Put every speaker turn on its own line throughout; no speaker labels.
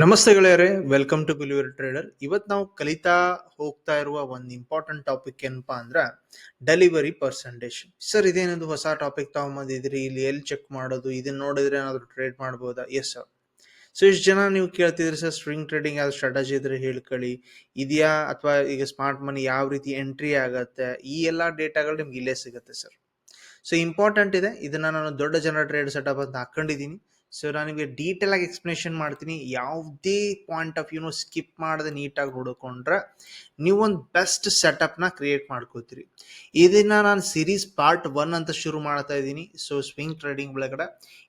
ನಮಸ್ತೆ ಗೆಳೆಯರೆ welcome to ಗುಲಿವರ್ trader ಇವತ್ತು ನಾವು ಕಲಿತಾ ಹೋಗ್ತಾ ಇರುವ ಒಂದು ಇಂಪಾರ್ಟೆಂಟ್ ಟಾಪಿಕ್ ಏನಪ್ಪಾ ಅಂದ್ರೆ ಡೆಲಿವರಿ ಪರ್ಸೆಂಟೇಜ್ ಸರ್ ಇದೇನದು ಹೊಸ ಟಾಪಿಕ್ ತಗೊಂಬಂದಿದ್ರಿ ಇಲ್ಲಿ ಎಲ್ಲಿ ಚೆಕ್ ಮಾಡೋದು? ಇದನ್ನ ನೋಡಿದ್ರೆ ಏನಾದ್ರು ಟ್ರೇಡ್ ಮಾಡ್ಬೋದಾ? ಎಸ್ ಸರ್ ಸೊ ಇಷ್ಟು ಜನ ನೀವು ಕೇಳ್ತಿದ್ರಿ ಸರ್ ಸ್ಟ್ರಿಂಗ್ ಟ್ರೇಡಿಂಗ್ ಯಾವ್ದು ಸ್ಟ್ರಾಟಜಿ ಇದ್ರೆ ಹೇಳ್ಕೊಳ್ಳಿ. ಇದೆಯಾ? ಅಥವಾ ಈಗ ಸ್ಮಾರ್ಟ್ ಮನಿ ಯಾವ ರೀತಿ ಎಂಟ್ರಿ ಆಗತ್ತೆ? ಈ ಎಲ್ಲ ಡೇಟಾಗಳು ನಿಮ್ಗೆ ಇಲ್ಲೇ ಸಿಗುತ್ತೆ ಸರ್ ಸೊ ಇಂಪಾರ್ಟೆಂಟ್ ಇದೆ. ಇದನ್ನ ನಾನು ದೊಡ್ಡ ಜನರ ಟ್ರೇಡ್ ಸೆಟಪ್ ಅಂತ ಹಾಕೊಂಡಿದ್ದೀನಿ. ಸೊ ನಾನು ನಿಮಗೆ ಡೀಟೇಲ್ ಆಗಿ ಎಕ್ಸ್ಪ್ಲನೇಷನ್ ಮಾಡ್ತೀನಿ. ಯಾವುದೇ ಪಾಯಿಂಟ್ ಆಫ್ ವ್ಯೂನು ಸ್ಕಿಪ್ ಮಾಡದೆ ನೀಟಾಗಿ ಹುಡುಕೊಂಡ್ರೆ ನೀವೊಂದು ಬೆಸ್ಟ್ ಸೆಟಪ್ನ ಕ್ರಿಯೇಟ್ ಮಾಡ್ಕೋತೀರಿ. ಇದನ್ನು ನಾನು ಸಿರೀಸ್ ಪಾರ್ಟ್ ಒನ್ ಅಂತ ಶುರು ಮಾಡ್ತಾ ಇದ್ದೀನಿ. ಸೊ ಸ್ವಿಂಗ್ ಟ್ರೇಡಿಂಗ್ ಒಳಗಡೆ.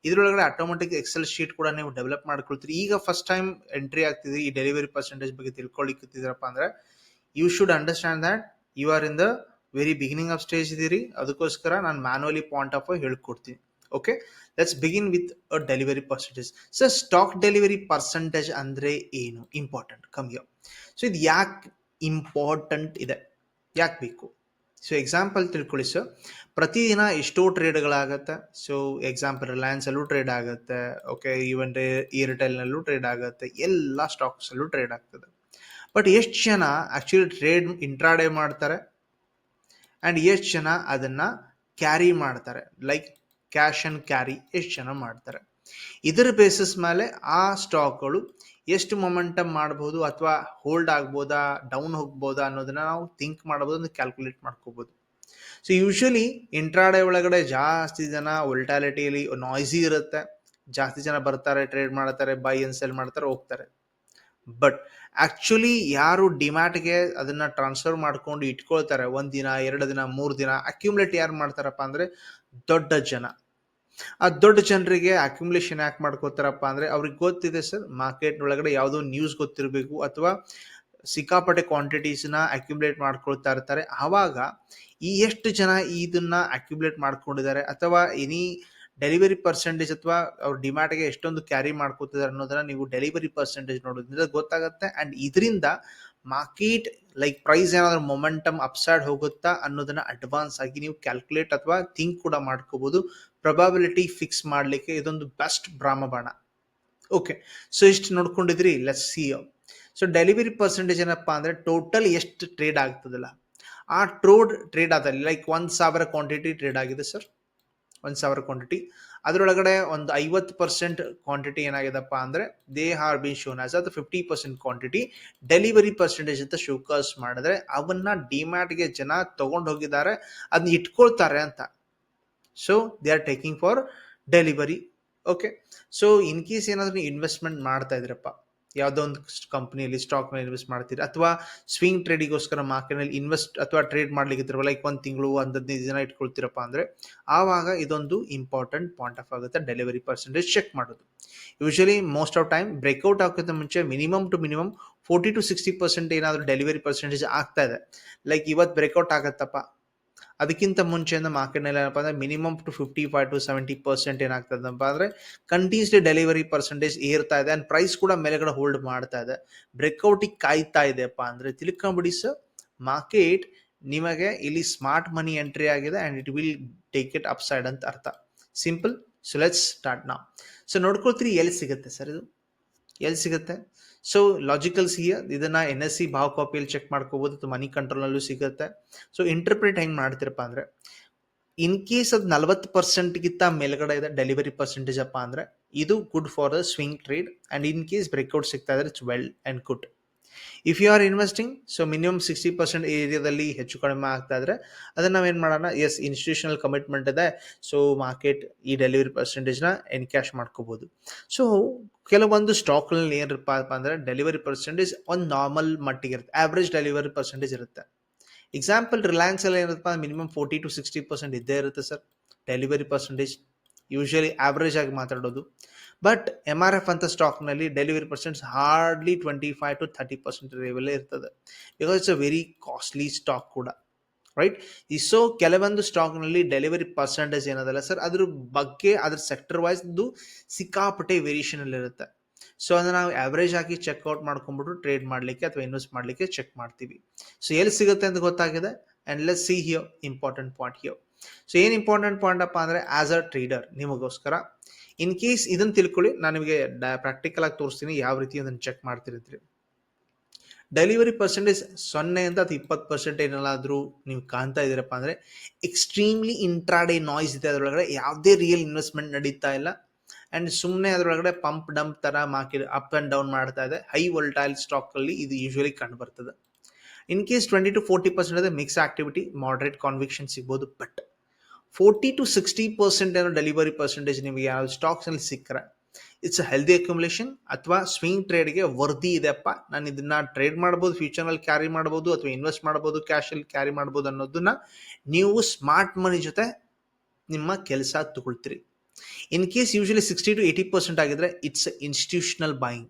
ಇದರೊಳಗಡೆ ಆಟೋಮೆಟಿಕ್ ಎಕ್ಸೆಲ್ ಶೀಟ್ ಕೂಡ ನೀವು ಡೆವಲಪ್ ಮಾಡ್ಕೊಳ್ತೀರಿ. ಈಗ ಫಸ್ಟ್ ಟೈಮ್ ಎಂಟ್ರಿ ಆಗ್ತಿದೆ. ಈ ಡೆಲಿವರಿ ಪರ್ಸೆಂಟೇಜ್ ಬಗ್ಗೆ ತಿಳ್ಕೊಳ್ಳಿಕ್ಕಿದ್ದೀರಪ್ಪ ಅಂದ್ರೆ you should understand that you are in the very beginning of stage ಇದೀರಿ. ಅದಕ್ಕೋಸ್ಕರ ನಾನು ಮ್ಯಾನುವಲಿ ಪಾಯಿಂಟ್ ಆಫ್ ಹೇಳ್ಕೊಡ್ತೀನಿ. Okay let's begin with a delivery percentage sir stock delivery percentage ಅಂದರೆ ಏನು? ಇಂಪಾರ್ಟೆಂಟ್ ಕಮ್ಮಿ ಸೊ ಇದು ಯಾಕೆ ಇಂಪಾರ್ಟೆಂಟ್ ಇದೆ? ಯಾಕೆ ಬೇಕು? ಸೊ ಎಕ್ಸಾಂಪಲ್ ತಿಳ್ಕೊಳ್ಳಿ ಸರ್ ಪ್ರತಿದಿನ ಎಷ್ಟೋ ಟ್ರೇಡ್ಗಳಾಗತ್ತೆ ಸೊ ಎಕ್ಸಾಂಪಲ್ ರಿಲಯನ್ಸಲ್ಲೂ ಟ್ರೇಡ್ ಆಗುತ್ತೆ. ಓಕೆ ಈವನ್ ಏರ್ಟೆಲ್ನಲ್ಲೂ ಟ್ರೇಡ್ ಆಗುತ್ತೆ. ಎಲ್ಲ ಸ್ಟಾಕ್ಸಲ್ಲೂ ಟ್ರೇಡ್ ಆಗ್ತದೆ. ಬಟ್ ಎಷ್ಟು ಜನ ಆ್ಯಕ್ಚುಲಿ ಟ್ರೇಡ್ ಇಂಟ್ರಾಡೇ ಮಾಡ್ತಾರೆ? ಆ್ಯಂಡ್ ಎಷ್ಟು ಜನ ಅದನ್ನು ಕ್ಯಾರಿ ಮಾಡ್ತಾರೆ? ಲೈಕ್ ಕ್ಯಾಶ್ ಆ್ಯಂಡ್ ಕ್ಯಾರಿ ಎಷ್ಟು ಜನ ಮಾಡ್ತಾರೆ? ಇದರ ಬೇಸಿಸ್ ಮೇಲೆ ಆ ಸ್ಟಾಕ್ಗಳು ಎಷ್ಟು ಮೊಮೆಂಟಮ್ ಮಾಡ್ಬೋದು ಅಥವಾ ಹೋಲ್ಡ್ ಆಗ್ಬೋದಾ ಡೌನ್ ಹೋಗ್ಬೋದಾ ಅನ್ನೋದನ್ನ ನಾವು ಥಿಂಕ್ ಮಾಡ್ಬೋದು ಅಂತ ಕ್ಯಾಲ್ಕುಲೇಟ್ ಮಾಡ್ಕೋಬೋದು. ಸೊ ಯೂಶಲಿ ಇಂಟ್ರಾಡೆ ಒಳಗಡೆ ಜಾಸ್ತಿ ಜನ ಒಲ್ಟಾಲಿಟಿಯಲ್ಲಿ ನಾಯ್ಸಿ ಇರುತ್ತೆ. ಜಾಸ್ತಿ ಜನ ಬರ್ತಾರೆ ಟ್ರೇಡ್ ಮಾಡ್ತಾರೆ ಬೈ ಅಂಡ್ ಸೆಲ್ ಮಾಡ್ತಾರೆ, ಹೋಗ್ತಾರೆ. ಬಟ್ ಆಕ್ಚುಲಿ ಯಾರು ಡಿಮ್ಯಾಟ್ಗೆ ಅದನ್ನ ಟ್ರಾನ್ಸ್ಫರ್ ಮಾಡ್ಕೊಂಡು ಇಟ್ಕೊಳ್ತಾರೆ, ಒಂದು ದಿನ, ಎರಡು ದಿನ, ಮೂರು ದಿನ ಅಕ್ಯುಮ್ಲೇಟ್ ಯಾರು ಮಾಡ್ತಾರಪ್ಪ ಅಂದ್ರೆ ದೊಡ್ಡ ಜನ. ಆ ದೊಡ್ಡ ಜನರಿಗೆ ಅಕ್ಯುಮುಲೇಷನ್ ಯಾಕೆ ಮಾಡ್ಕೋತಾರಪ್ಪ ಅಂದ್ರೆ ಅವ್ರಿಗೆ ಗೊತ್ತಿದೆ ಸರ್ ಮಾರ್ಕೆಟ್ ಒಳಗಡೆ ಯಾವುದೋ ನ್ಯೂಸ್ ಗೊತ್ತಿರಬೇಕು ಅಥವಾ ಸಿಕ್ಕಾಪಟ್ಟೆ ಕ್ವಾಂಟಿಟೀಸ್ನ ಅಕ್ಯುಮುಲೇಟ್ ಮಾಡ್ಕೊಳ್ತಾ ಇರ್ತಾರೆ. ಆವಾಗ ಈ ಎಷ್ಟು ಜನ ಇದನ್ನ ಅಕ್ಯುಮುಲೇಟ್ ಮಾಡ್ಕೊಂಡಿದ್ದಾರೆ ಅಥವಾ ಎನಿ ಡೆಲಿವರಿ ಪರ್ಸೆಂಟೇಜ್ ಅಥವಾ ಅವ್ರ ಡಿಮ್ಯಾಟ್ಗೆ ಎಷ್ಟೊಂದು ಕ್ಯಾರಿ ಮಾಡ್ಕೋತಿದ್ದಾರೆ ಅನ್ನೋದನ್ನ ನೀವು ಡೆಲಿವರಿ ಪರ್ಸೆಂಟೇಜ್ ನೋಡೋದ್ರಿಂದ ಗೊತ್ತಾಗುತ್ತೆ. ಅಂಡ್ ಇದರಿಂದ ಮಾರ್ಕೆಟ್ ಲೈಕ್ ಪ್ರೈಸ್ ಏನಾದರೂ ಮೊಮೆಂಟಮ್ ಅಪ್ಸೈಡ್ ಹೋಗುತ್ತಾ ಅನ್ನೋದನ್ನ ಅಡ್ವಾನ್ಸ್ ಆಗಿ ನೀವು ಕ್ಯಾಲ್ಕುಲೇಟ್ ಅಥವಾ ಥಿಂಕ್ ಕೂಡ ಮಾಡ್ಕೋಬಹುದು ಪ್ರೊಬಾಬಿಲಿಟಿ ಫಿಕ್ಸ್ ಮಾಡಲಿಕ್ಕೆ ಇದೊಂದು ಬೆಸ್ಟ್ ಬ್ರಾಹ್ಮಬಾಣ ಓಕೆ ಸೊ ಇಷ್ಟು ನೋಡ್ಕೊಂಡಿದ್ರಿ let's see so delivery percentage ಏನಪ್ಪಾ ಅಂದ್ರೆ ಟೋಟಲ್ ಎಷ್ಟು ಟ್ರೇಡ್ ಆಗ್ತದಲ್ಲ? ಆ ಟ್ರೋಡ್ ಟ್ರೇಡ್ ಆದಲ್ಲಿ ಲೈಕ್ ಒಂದ್ ಸಾವಿರ ಕ್ವಾಂಟಿಟಿ ಟ್ರೇಡ್ ಆಗಿದೆ ಸರ್ ಒಂದ್ ಸಾವಿರ ಕ್ವಾಂಟಿಟಿ ಅದರೊಳಗಡೆ ಒಂದು ಐವತ್ತು ಪರ್ಸೆಂಟ್ ಕ್ವಾಂಟಿಟಿ ಏನಾಗಿದೆಪ್ಪ ಅಂದ್ರೆ they are be shown as ಅದು fifty percent quantity delivery percentage ಅಂತ ಶೋಕಾಸ್ ಮಾಡಿದ್ರೆ ಅವನ್ನ ಡಿಮ್ಯಾಟ್ಗೆ ಜನ ತಗೊಂಡು ಹೋಗಿದ್ದಾರೆ ಅದನ್ನ ಇಟ್ಕೊಳ್ತಾರೆ ಅಂತ. So they are taking for delivery okay so in case ಏನಾದರೂ ನೀವು ಇನ್ವೆಸ್ಟ್ಮೆಂಟ್ ಮಾಡ್ತಾ ಇದ್ರಪ್ಪ ಯಾವುದೋ ಒಂದು ಕಂಪ್ನಿಯಲ್ಲಿ ಸ್ಟಾಕ್ ಮೇಲೆ ಇನ್ವೆಸ್ಟ್ ಮಾಡ್ತೀರಿ? ಅಥವಾ ಸ್ವಿಂಗ್ ಟ್ರೇಡಿಗೋಸ್ಕರ ಮಾರ್ಕೆಟ್ನಲ್ಲಿ ಇನ್ವೆಸ್ಟ್ ಅಥವಾ ಟ್ರೇಡ್ ಮಾಡ್ಲಿಕ್ಕೆ ಲೈಕ್ ಒಂದು ತಿಂಗಳು, ಒಂದು ಹದಿನೈದು ದಿನ ಇಟ್ಕೊಳ್ತೀರಪ್ಪ ಅಂದ್ರೆ ಆವಾಗ ಇದೊಂದು ಇಂಪಾರ್ಟೆಂಟ್ ಪಾಯಿಂಟ್ ಆಫ್ ಆಗುತ್ತೆ. ಡೆಲಿವರಿ ಪರ್ಸೆಂಟೇಜ್ ಚೆಕ್ ಮಾಡೋದು. Usually most of time breakout ಆಗೋಕ್ಕಿಂತ ಮುಂಚೆ minimum to minimum forty to sixty percent ಏನಾದರೂ ಡೆಲಿವರಿ ಪರ್ಸೆಂಟೇಜ್ ಆಗ್ತಾ ಇದೆ. ಲೈಕ್ ಇವತ್ತು ಬ್ರೇಕ್ಔಟ್ ಆಗತ್ತಪ್ಪ. ಅದಕ್ಕಿಂತ ಮುಂಚೆಯಿಂದ ಮಾರ್ಕೆಟ್ನಲ್ಲಿ ಏನಪ್ಪ ಅಂದ್ರೆ minimum to fifty five to seventy percent ಏನಾಗ್ತದಪ್ಪ ಅಂದ್ರೆ ಕಂಟಿನ್ಯೂಸ್ಲಿ ಡೆಲಿವರಿ ಪರ್ಸೆಂಟೇಜ್ ಏರ್ತಾ ಇದೆ ಅಂಡ್ ಪ್ರೈಸ್ ಕೂಡ ಮೇಲೆಗಡೆ ಹೋಲ್ಡ್ ಮಾಡ್ತಾ ಇದೆ. ಬ್ರೇಕ್ಔಟಿಗೆ ಕಾಯ್ತಾ ಇದೆಯಪ್ಪ ಅಂದ್ರೆ ತಿಳ್ಕೊಂಬಿಡಿ ಸರ್ ಮಾರ್ಕೆಟ್ ನಿಮಗೆ ಇಲ್ಲಿ ಸ್ಮಾರ್ಟ್ ಮನಿ ಎಂಟ್ರಿ ಆಗಿದೆ and it will take it upside ಅಂತ ಅರ್ಥ. ಸಿಂಪಲ್ ಸೊ ಲೆಟ್ಸ್ ಸ್ಟಾರ್ಟ್ ನಾವು ಸೊ ನೋಡ್ಕೊಳ್ತೀರಿ ಎಲ್ಲಿ ಸಿಗುತ್ತೆ ಸರ್ ಇದು? ಎಲ್ಲಿ ಸಿಗುತ್ತೆ? ಸೊ ಲಾಜಿಕಲ್ಸ್ ಸಿ ಇದನ್ನ ಎನ್ ಎಸ್ ಸಿ ಭಾವ ಕಾಪಿಯಲ್ಲಿ ಚೆಕ್ ಮಾಡ್ಕೋಬಹುದು ಮನಿ ಕಂಟ್ರೋಲ್ನಲ್ಲೂ ಸಿಗುತ್ತೆ. ಸೊ ಇಂಟರ್ಪ್ರಿಟ್ ಹೆಂಗ್ ಮಾಡ್ತಿರಪ್ಪ ಅಂದ್ರೆ ಇನ್ ಕೇಸ್ ಅದು ನಲವತ್ತು ಪರ್ಸೆಂಟ್ಗಿಂತ ಮೇಲ್ಗಡೆ ಇದೆ ಡೆಲಿವರಿ ಪರ್ಸೆಂಟೇಜ್ ಅಪ್ಪ ಅಂದ್ರೆ, ಇದು good for the swing trade and in case breakout ಸಿಗ್ತಾ ಇದ್ರೆ it's well and good if you are investing so minimum sixty percent ಏರಿಯಾದಲ್ಲಿ ಹೆಚ್ಚು ಕಡಿಮೆ ಆಗ್ತಾ ಇದ್ರೆ, ಅದನ್ನ ನಾವೇನ್ ಮಾಡೋಣ? ಎಸ್ ಇನ್ಸ್ಟಿಟ್ಯೂಷನಲ್ ಕಮಿಟ್ಮೆಂಟ್ ಇದೆ. ಸೊ ಮಾರ್ಕೆಟ್ ಈ ಡೆಲಿವರಿ ಪರ್ಸೆಂಟೇಜ್ನ ಎನ್ಕ್ಯಾಶ್ ಮಾಡ್ಕೋಬಹುದು ಸೊ ಕೆಲವೊಂದು ಸ್ಟಾಕ್ಗಳಲ್ಲಿ ಏನಪ್ಪ ಅಂದ್ರೆ ಡೆಲಿವರಿ ಪರ್ಸೆಂಟೇಜ್ ಒಂದು ನಾರ್ಮಲ್ ಮಟ್ಟಿಗೆ ಇರುತ್ತೆ. ಆವ್ರೇಜ್ ಡೆಲಿವರಿ ಪರ್ಸೆಂಟೇಜ್ ಇರುತ್ತೆ. ಎಕ್ಸಾಂಪಲ್ ರಿಲಯನ್ಸ್ ಅಲ್ಲಿ ಏನಪ್ಪ minimum forty to sixty percent ಇದ್ದೇ ಇರುತ್ತೆ sir delivery percentage usually average ಆಗಿ ಮಾತಾಡೋದು. ಬಟ್ ಎಂ ಆರ್ ಎಫ್ ಅಂತ ಸ್ಟಾಕ್ನಲ್ಲಿ delivery percents hardly twenty five to thirty percent ಲೆವೆಲ್ಲೇ ಇರ್ತದೆ. Because it's a very costly stock ಕೂಡ ರೈಟ್ ಈ ಸೊ ಕೆಲವೊಂದು ಸ್ಟಾಕ್ನಲ್ಲಿ ಡೆಲಿವರಿ ಪರ್ಸೆಂಟೇಜ್ ಏನದಲ್ಲ ಸರ್ ಅದ್ರ ಬಗ್ಗೆ, ಅದ್ರ ಸೆಕ್ಟರ್ ವೈಸ್ದು ಸಿಕ್ಕಾಪಟ್ಟೆ ವೇರಿಯೇಷನ್ ಅಲ್ಲಿ ಇರುತ್ತೆ. ಸೊ ಅದನ್ನ ನಾವು ಆವ್ರೇಜ್ ಹಾಕಿ ಚೆಕ್ಔಟ್ ಮಾಡ್ಕೊಂಡ್ಬಿಟ್ಟು ಟ್ರೇಡ್ ಮಾಡಲಿಕ್ಕೆ ಅಥವಾ ಇನ್ವೆಸ್ಟ್ ಮಾಡಲಿಕ್ಕೆ ಚೆಕ್ ಮಾಡ್ತೀವಿ. ಸೊ ಎಲ್ಲಿ ಸಿಗುತ್ತೆ ಅಂತ ಗೊತ್ತಾಗಿದೆ? And let see here important point here so ಏನು ಇಂಪಾರ್ಟೆಂಟ್ ಪಾಯಿಂಟ್ ಅಪ್ಪ ಅಂದ್ರೆ ಆಸ್ ಅ ಟ್ರೇಡರ್ ನಿಮಗೋಸ್ಕರ ಇನ್ ಕೇಸ್ ಇದನ್ನ ತಿಳ್ಕೊಳ್ಳಿ, ನಾನು ನಿಮಗೆ ಪ್ರಾಕ್ಟಿಕಲ್ ಆಗಿ ತೋರಿಸ್ತೀನಿ ಯಾವ ರೀತಿ ಅದನ್ನು ಚೆಕ್ ಮಾಡ್ತಿರ್ತೀರಿ. ಡೆಲಿವರಿ ಪರ್ಸೆಂಟೇಜ್ ಸೊನ್ನೆ ಅಂತ ಅದು ಇಪ್ಪತ್ತು ಪರ್ಸೆಂಟ್ ಏನಾದರೂ ನೀವು ಕಾಣ್ತಾ ಇದ್ದೀರಪ್ಪ ಅಂದರೆ ಎಕ್ಸ್ಟ್ರೀಮ್ಲಿ ಇಂಟ್ರಾಡೇ ನಾಯ್ಸ್ ಇದೆ ಅದರೊಳಗಡೆ, ಯಾವುದೇ ರಿಯಲ್ ಇನ್ವೆಸ್ಟ್ಮೆಂಟ್ ನಡೀತಾ ಇಲ್ಲ. ಆ್ಯಂಡ್ ಸುಮ್ಮನೆ ಅದರೊಳಗಡೆ ಪಂಪ್ ಡಂಪ್ ಥರ ಮಾರ್ಕೆಟ್ ಅಪ್ ಆ್ಯಂಡ್ ಡೌನ್ ಮಾಡ್ತಾ ಇದೆ. ಹೈ ವೋಲ್ಟೈಲ್ ಸ್ಟಾಕಲ್ಲಿ ಇದು ಯೂಶ್ವಲಿ ಕಂಡು ಬರ್ತದೆ. In case twenty to forty percent ಅದೇ ಮಿಕ್ಸ್ ಆಕ್ಟಿವಿಟಿ ಮಾಡ್ರೇಟ್ ಕಾನ್ವಿಕ್ಷನ್ ಸಿಗ್ಬೋದು but forty to sixty percent ಏನೋ ಡೆಲಿವರಿ ಪರ್ಸೆಂಟೇಜ್ ನಿಮಗೆ ಯಾವ ಸ್ಟಾಕ್ಸಲ್ಲಿ ಸಿಕ್ಕರೆ. ಇಟ್ಸ್ ಹೆಲ್ದಿ ಅಕ್ಯುಮುಲೇಷನ್ ಅಥವಾ ಸ್ವಿಂಗ್ ಟ್ರೇಡ್ಗೆ ವರ್ದಿ ಇದೆಪ್ಪ ನಾನು ಇದನ್ನ ಟ್ರೇಡ್ ಮಾಡ್ಬೋದು ಫ್ಯೂಚರ್ನಲ್ಲಿ ಕ್ಯಾರಿ ಮಾಡ್ಬೋದು ಅಥವಾ ಇನ್ವೆಸ್ಟ್ ಮಾಡ್ಬೋದು ಕ್ಯಾಶಲ್ಲಿ ಕ್ಯಾರಿ ಮಾಡ್ಬೋದು ಅನ್ನೋದನ್ನ ನೀವು ಸ್ಮಾರ್ಟ್ ಮನಿ ಜೊತೆ ನಿಮ್ಮ ಕೆಲಸ ತಗೊಳ್ತೀರಿ. In case usually sixty to eighty percent ಆಗಿದ್ರೆ ಇಟ್ಸ್ ಇನ್ಸ್ಟಿಟ್ಯೂಷನಲ್ ಬಾಯಿಂಗ್